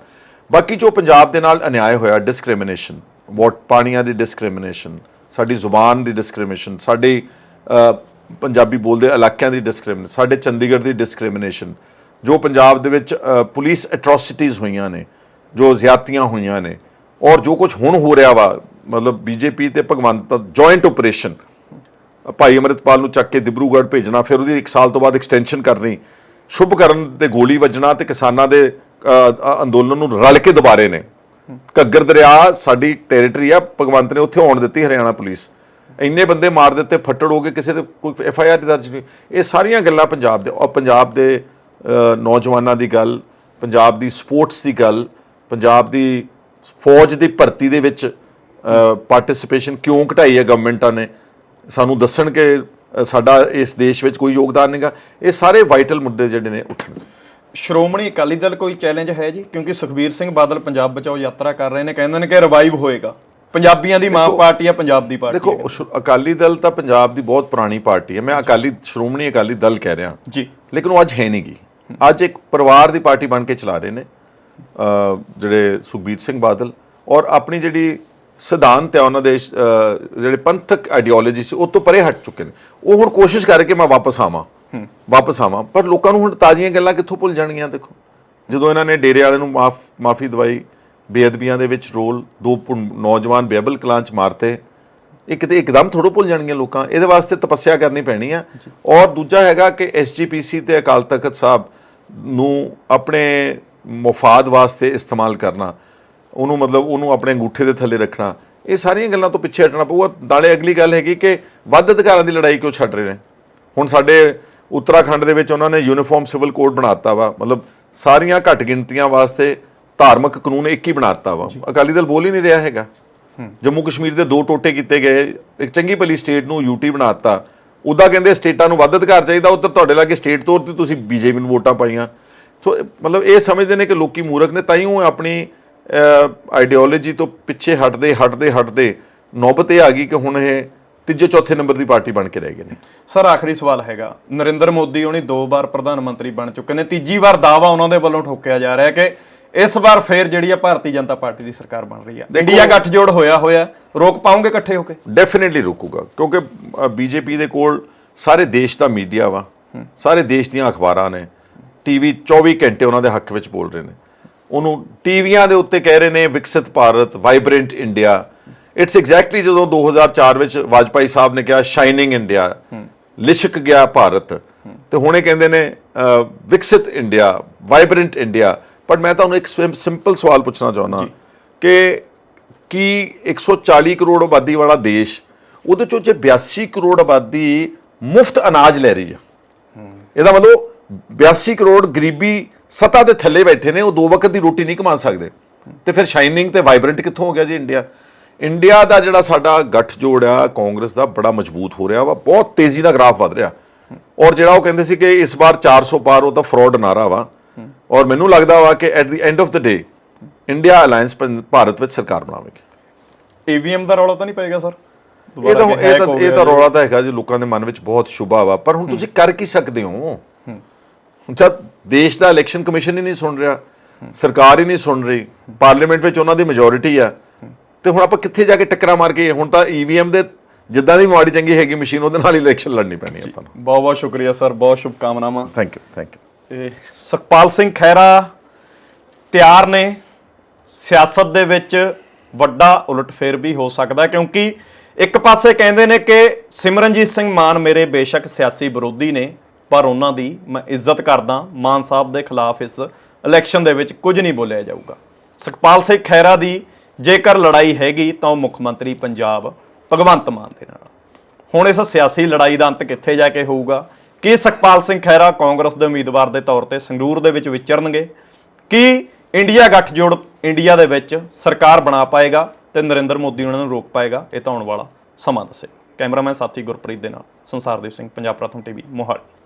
ਬਾਕੀ ਜੋ ਪੰਜਾਬ ਦੇ ਨਾਲ ਅਨਿਆਏ ਹੋਇਆ ਡਿਸਕ੍ਰਿਮੀਨੇਸ਼ਨ ਵੋਟ ਪਾਣੀਆਂ ਦੀ ਡਿਸਕ੍ਰਿਮੀਨੇਸ਼ਨ ਸਾਡੀ ਜ਼ੁਬਾਨ ਦੀ ਡਿਸਕ੍ਰਿਮੀਨੇਸ਼ਨ ਸਾਡੇ ਪੰਜਾਬੀ ਬੋਲਦੇ ਇਲਾਕਿਆਂ ਦੀ ਡਿਸਕ੍ਰਿਮੀਨੇਸ਼ਨ ਸਾਡੇ ਚੰਡੀਗੜ੍ਹ ਦੀ ਡਿਸਕ੍ਰਿਮੀਨੇਸ਼ਨ ਜੋ ਪੰਜਾਬ ਦੇ ਵਿੱਚ ਪੁਲਿਸ ਐਟਰੋਸਿਟੀਜ਼ ਹੋਈਆਂ ਨੇ, ਜੋ ਜ਼ਿਆਤੀਆਂ ਹੋਈਆਂ ਨੇ, ਔਰ ਜੋ ਕੁਝ ਹੁਣ ਹੋ ਰਿਹਾ ਵਾ, ਮਤਲਬ ਬੀਜੇਪੀ ਤੇ ਭਗਵੰਤ ਦਾ ਜੁਆਇੰਟ ਆਪਰੇਸ਼ਨ ਭਾਈ ਅਮਰਿਤਪਾਲ ਨੂੰ ਚੱਕ ਕੇ ਦਿਬਰੂਗੜ੍ਹ ਭੇਜਣਾ, ਫਿਰ ਉਹਦੀ 1 ਸਾਲ ਤੋਂ ਬਾਅਦ ਐਕਸਟੈਂਸ਼ਨ ਕਰਨੀ ਸ਼ੁਭ ਕਰਨ ਤੇ ਗੋਲੀ ਵੱਜਣਾ ਤੇ ਕਿਸਾਨਾਂ ਦੇ ਅੰਦੋਲਨ ਨੂੰ ਰਲ ਕੇ ਦੁਬਾਰੇ ਨੇ। ਘੱਗਰ ਦਰਿਆ ਸਾਡੀ ਟੈਰੀਟਰੀ ਆ, ਭਗਵੰਤ ਨੇ ਉੱਥੇ ਆਉਣ ਦਿੱਤੀ ਹਰਿਆਣਾ ਪੁਲਿਸ। ਇੰਨੇ ਬੰਦੇ ਮਾਰ ਦਿੱਤੇ, ਫੱਟੜ ਹੋ ਗਏ, ਕਿਸੇ ਦੇ ਕੋਈ ਐਫ ਆਈ ਆਰ ਦਰਜ ਨਹੀਂ। ਇਹ ਸਾਰੀਆਂ ਗੱਲਾਂ ਪੰਜਾਬ ਦੇ, ਔਰ ਪੰਜਾਬ ਦੇ ਨੌਜਵਾਨਾਂ ਦੀ ਗੱਲ, ਪੰਜਾਬ ਦੀ ਸਪੋਰਟਸ ਦੀ ਗੱਲ, ਪੰਜਾਬ ਦੀ ਫੌਜ ਦੀ ਭਰਤੀ ਦੇ ਵਿੱਚ ਪਾਰਟਿਸਿਪੇਸ਼ਨ ਕਿਉਂ ਘਟਾਈ ਹੈ ਗਵਰਨਮੈਂਟਾਂ ਨੇ? ਸਾਨੂੰ ਦੱਸਣ ਕਿ ਸਾਡਾ ਇਸ ਦੇਸ਼ ਵਿੱਚ ਕੋਈ ਯੋਗਦਾਨ ਨਹੀਂਗਾ। ਇਹ ਸਾਰੇ ਵਾਈਟਲ ਮੁੱਦੇ ਜਿਹੜੇ ਨੇ ਉੱਠਣਗੇ। ਸ਼੍ਰੋਮਣੀ ਅਕਾਲੀ ਦਲ ਕੋਈ ਚੈਲੰਜ ਹੈ ਜੀ? ਕਿਉਂਕਿ ਸੁਖਬੀਰ ਸਿੰਘ ਬਾਦਲ ਪੰਜਾਬ ਬਚਾਓ ਯਾਤਰਾ ਕਰ ਰਹੇ ਨੇ ਕਹਿੰਦੇ ਨੇ ਕਿ ਰਿਵਾਈਵ ਹੋਏਗਾ। ਪੰਜਾਬੀਆਂ ਦੀ ਮਾਂ ਪਾਰਟੀ ਆ ਪੰਜਾਬ ਦੀ ਪਾਰਟੀ ਦੇਖੋ ਅਕਾਲੀ ਦਲ ਤਾਂ ਪੰਜਾਬ ਦੀ ਬਹੁਤ ਪੁਰਾਣੀ ਪਾਰਟੀ ਹੈ। ਮੈਂ ਅਕਾਲੀ ਸ਼੍ਰੋਮਣੀ ਅਕਾਲੀ ਦਲ ਕਹਿ ਰਿਹਾ। ਜੀ। ਲੇਕਿਨ ਉਹ ਅੱਜ ਹੈ ਨਹੀਂਗੀ ਅੱਜ ਇੱਕ ਪਰਿਵਾਰ ਦੀ ਪਾਰਟੀ ਬਣ ਕੇ ਚਲਾ ਰਹੇ ਨੇ ਜਿਹੜੇ ਸੁਖਬੀਰ ਸਿੰਘ ਬਾਦਲ ਔਰ ਆਪਣੀ ਜਿਹੜੀ ਸਿਧਾਂਤ ਹੈ ਉਹਨਾਂ ਦੇ ਜਿਹੜੇ ਪੰਥਕ ਆਈਡੀਓਲੋਜੀ ਸੀ ਉਹ ਤੋਂ ਪਰੇ ਹਟ ਚੁੱਕੇ ਨੇ। ਉਹ ਹੁਣ ਕੋਸ਼ਿਸ਼ ਕਰ ਰਹੇ ਕਿ ਮੈਂ ਵਾਪਸ ਆਵਾਂ। ਵਾਪਸ ਆਵਾਂ। ਪਰ ਲੋਕਾਂ ਨੂੰ ਹੁਣ ਤਾਜ਼ੀਆਂ ਗੱਲਾਂ ਕਿੱਥੋਂ ਭੁੱਲ ਜਾਣਗੀਆਂ ਦੇਖੋ। ਜਦੋਂ ਇਹਨਾਂ ਨੇ ਡੇਰੇ ਵਾਲੇ ਨੂੰ ਮਾਫ ਮਾਫੀ ਦਵਾਈ ਬੇਅਦਬੀਆਂ ਦੇ ਵਿੱਚ ਰੋਲ ਦੋ ਨੌਜਵਾਨ ਬੇਬਲ ਕਲਾਂ ਚ ਮਾਰਤੇ ਇਹ ਕਿਤੇ ਇੱਕਦਮ ਥੋੜੋ ਭੁੱਲ ਜਾਣਗੀਆਂ ਲੋਕਾਂ। ਇਹਦੇ ਵਾਸਤੇ ਤਪੱਸਿਆ ਕਰਨੀ ਪੈਣੀ ਆ। ਔਰ ਦੂਜਾ ਹੈਗਾ ਕਿ ਐਸਜੀਪੀਸੀ ਤੇ ਅਕਾਲ ਤਖਤ ਸਾਹਿਬ ਨੂੰ ਆਪਣੇ ਮਫਾਦ ਵਾਸਤੇ ਇਸਤੇਮਾਲ ਕਰਨਾ ਉਹਨੂੰ ਮਤਲਬ ਉਹਨੂੰ ਆਪਣੇ ਅੰਗੂਠੇ ਦੇ ਥੱਲੇ ਰੱਖਣਾ ਇਹ ਸਾਰੀਆਂ ਗੱਲਾਂ ਤੋਂ ਪਿੱਛੇ ਹਟਣਾ ਪਊਗਾ। ਨਾਲੇ ਅਗਲੀ ਗੱਲ ਹੈਗੀ ਕਿ ਵੱਧ ਅਧਿਕਾਰਾਂ ਦੀ ਲੜਾਈ ਕਿਉਂ ਛੱਡ ਰਹੇ ਨੇ? ਹੁਣ ਸਾਡੇ ਉੱਤਰਾਖੰਡ ਦੇ ਵਿੱਚ ਉਹਨਾਂ ਨੇ ਯੂਨੀਫਾਰਮ ਸਿਵਲ ਕੋਡ ਬਣਾਤਾ ਵਾ। ਮਤਲਬ ਸਾਰੀਆਂ ਘੱਟ ਗਿਣਤੀਆਂ ਵਾਸਤੇ ਧਾਰਮਿਕ ਕਾਨੂੰਨ ਇੱਕ ਹੀ ਬਣਾਤਾ ਵਾ। ਅਕਾਲੀ ਦਲ ਬੋਲ ਹੀ ਨਹੀਂ ਰਿਹਾ ਹੈਗਾ। ਜੰਮੂ ਕਸ਼ਮੀਰ ਦੇ ਦੋ ਟੋਟੇ ਕੀਤੇ ਗਏ। ਇੱਕ ਚੰਗੀ ਭਲੀ ਸਟੇਟ ਨੂੰ ਯੂਟੀ ਬਣਾਤਾ ਉਹਦਾ ਕਹਿੰਦੇ ਸਟੇਟਾਂ ਨੂੰ ਵੱਧ ਅਧਿਕਾਰ ਚਾਹੀਦਾ। ਉੱਧਰ ਤੁਹਾਡੇ ਲਾਗੇ ਸਟੇਟ ਤੌਰ ਤੇ ਤੁਸੀਂ ਬੀਜੇਪੀ ਨੂੰ ਵੋਟਾਂ ਪਾਈਆਂ। ਸੋ ਮਤਲਬ ਇਹ ਸਮਝਦੇ ਨੇ ਕਿ ਲੋਕੀ ਮੂਰਖ ਨੇ। ਤਾਂ ਹੀ ਉਹ ਆਪਣੀ ਆਈਡੀਓਲੋਜੀ ਤੋਂ ਪਿੱਛੇ ਹਟਦੇ ਹਟਦੇ ਹਟਦੇ ਨੌਬਤ ਇਹ ਆ ਗਈ ਕਿ ਹੁਣ ਇਹ ਤੀਜੇ ਚੌਥੇ ਨੰਬਰ ਦੀ ਪਾਰਟੀ ਬਣ ਕੇ ਰਹਿ ਗਏ ਨੇ। ਸਰ ਆਖਰੀ ਸਵਾਲ ਹੈਗਾ। ਨਰਿੰਦਰ ਮੋਦੀ ਉਹਨੇ ਦੋ ਵਾਰ ਪ੍ਰਧਾਨ ਮੰਤਰੀ ਬਣ ਚੁੱਕੇ ਨੇ। ਤੀਜੀ ਵਾਰ ਦਾਵਾ ਉਹਨਾਂ ਦੇ ਵੱਲੋਂ ਠੋਕਿਆ ਜਾ ਰਿਹਾ ਕਿ ਇਸ ਵਾਰ ਫੇਰ ਜਿਹੜੀ ਆ ਭਾਰਤੀ ਜਨਤਾ ਪਾਰਟੀ ਦੀ ਸਰਕਾਰ ਬਣ ਰਹੀ ਆ। ਇੰਡੀਆ ਗੱਠਜੋੜ ਹੋਇਆ ਹੋਇਆ। ਰੋਕ ਪਾਉਂਗੇ ਇਕੱਠੇ ਹੋ ਕੇ? ਡੈਫੀਨਿਟਲੀ ਰੁਕੂਗਾ ਕਿਉਂਕਿ ਬੀਜੇਪੀ ਦੇ ਕੋਲ ਸਾਰੇ ਦੇਸ਼ ਦਾ ਮੀਡੀਆ ਵਾ। ਸਾਰੇ ਦੇਸ਼ ਦੀਆਂ ਅਖਬਾਰਾਂ ਨੇ। ਟੀਵੀ 24 ਘੰਟੇ ਉਹਨਾਂ ਦੇ ਹੱਕ ਵਿੱਚ ਬੋਲ ਰਹੇ ਨੇ। ਉਹਨੂੰ ਟੀਵੀਆਂ ਦੇ ਉੱਤੇ ਕਹਿ ਰਹੇ ਨੇ ਵਿਕਸਿਤ Bharat vibrant India it's exactly ਜਦੋਂ 2004 ਵਿੱਚ ਵਾਜਪਾਈ ਸਾਹਿਬ ਨੇ ਕਿਹਾ ਸ਼ਾਈਨਿੰਗ ਇੰਡੀਆ ਲਿਸ਼ਕ ਗਿਆ ਭਾਰਤ। ਤੇ ਹੁਣੇ ਕਹਿੰਦੇ ਨੇ ਵਿਕਸਿਤ ਇੰਡੀਆ ਵਾਈਬ੍ਰੈਂਟ ਇੰਡੀਆ ਪਰ ਮੈਂ ਤੁਹਾਨੂੰ ਇੱਕ ਸਿੰਪਲ ਸਵਾਲ ਪੁੱਛਣਾ ਚਾਹੁੰਦਾ ਕਿ ਕੀ 140 ਕਰੋੜ ਆਬਾਦੀ ਵਾਲਾ ਦੇਸ਼ ਉਹਦੇ ਚੋਂ ਜੇ 82 ਕਰੋੜ ਆਬਾਦੀ ਮੁਫਤ ਅਨਾਜ ਲੈ ਰਹੀ ਹੈ ਇਹਦਾ ਮਤਲਬ 82 ਕਰੋੜ ਗਰੀਬੀ ਸਤਾ ਦੇ ਥੱਲੇ ਬੈਠੇ ਨੇ ਉਹ ਦੋ ਵਕਤ ਦੀ ਰੋਟੀ ਨਹੀਂ ਕਮਾ ਸਕਦੇ। ਤੇ ਫਿਰ ਸ਼ਾਈਨਿੰਗ ਤੇ ਵਾਈਬ੍ਰੈਂਟ ਕਿੱਥੋਂ ਹੋ ਗਿਆ ਜੀ ਇੰਡੀਆ ਇੰਡੀਆ ਦਾ ਜਿਹੜਾ ਸਾਡਾ ਗੱਠ ਜੋੜ ਆ ਕਾਂਗਰਸ ਦਾ ਬੜਾ ਮਜ਼ਬੂਤ ਹੋ ਰਿਹਾ ਵਾ ਬਹੁਤ ਤੇਜ਼ੀ ਨਾਲ ਗ੍ਰਾਫ ਵਧ ਰਿਹਾ। ਔਰ ਜਿਹੜਾ ਉਹ ਕਹਿੰਦੇ ਸੀ ਕਿ ਇਸ ਵਾਰ 400 ਪਾਰ ਉਹ ਤਾਂ ਫਰਾਡ ਨਾਰਾ ਵਾ। ਔਰ ਮੈਨੂੰ ਲੱਗਦਾ ਵਾ ਕਿ at the end of the day India alliance Bharat ਵਿੱਚ ਸਰਕਾਰ ਬਣਾਵੇਗੀ। ਈਵੀਐਮ ਦਾ ਰੌਲਾ ਤਾਂ ਨਹੀਂ ਪਏਗਾ ਸਰ? ਇਹ ਤਾਂ ਇਹ ਤਾਂ ਇਹ ਤਾਂ ਰੌਲਾ ਤਾਂ ਹੈਗਾ ਜੀ ਲੋਕਾਂ ਦੇ ਮਨ ਵਿੱਚ ਬਹੁਤ ਸ਼ੁਭਾ ਵਾ। ਪਰ ਹੁਣ ਤੁਸੀਂ ਕਰ ਕੀ ਸਕਦੇ ਹੋ? ਜਦ ਦੇਸ਼ ਦਾ ਇਲੈਕਸ਼ਨ ਕਮਿਸ਼ਨ ਹੀ ਨਹੀਂ ਸੁਣ ਰਿਹਾ ਸਰਕਾਰ ਹੀ ਨਹੀਂ ਸੁਣ ਰਹੀ ਪਾਰਲੀਮੈਂਟ ਵਿੱਚ ਉਹਨਾਂ ਦੀ ਮੈਜੋਰਿਟੀ ਆ। ਤੇ ਹੁਣ ਆਪਾਂ ਕਿੱਥੇ ਜਾ ਕੇ ਟੱਕਰਾਂ ਮਾਰ ਕੇ ਹੁਣ ਤਾਂ ਈਵੀਐਮ ਦੇ ਜਿੱਦਾਂ ਦੀ ਮਾੜੀ ਚੰਗੀ ਹੈਗੀ ਮਸ਼ੀਨ ਉਹਦੇ ਨਾਲ ਹੀ ਇਲੈਕਸ਼ਨ ਲੜਨੀ ਪੈਣੀ ਆਪਾਂ ਨੂੰ। ਬਹੁਤ ਬਹੁਤ ਸ਼ੁਕਰੀਆ ਸਰ ਬਹੁਤ ਸ਼ੁਭਕਾਮਨਾਵਾਂ। Thank you thank you Sukhpal Singh Khaira ਤਿਆਰ ਨੇ ਸਿਆਸਤ ਦੇ ਵਿੱਚ ਵੱਡਾ ਉਲਟਫੇਰ ਵੀ ਹੋ ਸਕਦਾ ਕਿਉਂਕਿ ਇੱਕ ਪਾਸੇ ਕਹਿੰਦੇ ਨੇ ਕਿ ਸਿਮਰਨਜੀਤ ਸਿੰਘ ਮਾਨ ਮੇਰੇ ਬੇਸ਼ੱਕ ਸਿਆਸੀ ਵਿਰੋਧੀ ਨੇ ਪਰ ਉਹਨਾਂ ਦੀ ਮੈਂ ਇੱਜ਼ਤ ਕਰਦਾ ਮਾਨ ਸਾਹਿਬ ਦੇ ਖਿਲਾਫ ਇਸ ਇਲੈਕਸ਼ਨ ਦੇ ਵਿੱਚ ਕੁਝ ਨਹੀਂ ਬੋਲਿਆ ਜਾਊਗਾ। ਸੁਖਪਾਲ ਸਿੰਘ ਖਹਿਰਾ ਦੀ ਜੇਕਰ ਲੜਾਈ ਹੈਗੀ ਤਾਂ ਉਹ ਮੁੱਖ ਮੰਤਰੀ ਪੰਜਾਬ ਭਗਵੰਤ ਮਾਨ ਦੇ ਨਾਲ। ਹੁਣ ਇਸ ਸਿਆਸੀ ਲੜਾਈ ਦਾ ਅੰਤ ਕਿੱਥੇ ਜਾ ਕੇ ਹੋਊਗਾ? ਕੀ ਸੁਖਪਾਲ ਸਿੰਘ ਖਹਿਰਾ ਕਾਂਗਰਸ ਦੇ ਉਮੀਦਵਾਰ ਦੇ ਤੌਰ ਤੇ ਸੰਗਰੂਰ ਦੇ ਵਿੱਚ ਵਿਚਰਨਗੇ? ਕੀ ਇੰਡੀਆ ਗੱਠਜੋੜ ਇੰਡੀਆ ਦੇ ਵਿੱਚ ਸਰਕਾਰ ਬਣਾ ਪਾਏਗਾ ਤੇ ਨਰਿੰਦਰ ਮੋਦੀ ਉਹਨਾਂ ਨੂੰ ਰੋਕ ਪਾਏਗਾ? ਇਹ ਤਾਂ ਆਉਣ ਵਾਲਾ ਸਮਾਂ ਦੱਸੇ। ਕੈਮਰਾਮੈਨ ਸਾਥੀ ਗੁਰਪ੍ਰੀਤ ਦੇ ਨਾਲ ਸੰਸਾਰਦੀਪ ਸਿੰਘ, ਪੰਜਾਬ ਪ੍ਰਥਮ ਟੀਵੀ, ਮੋਹਾਲੀ।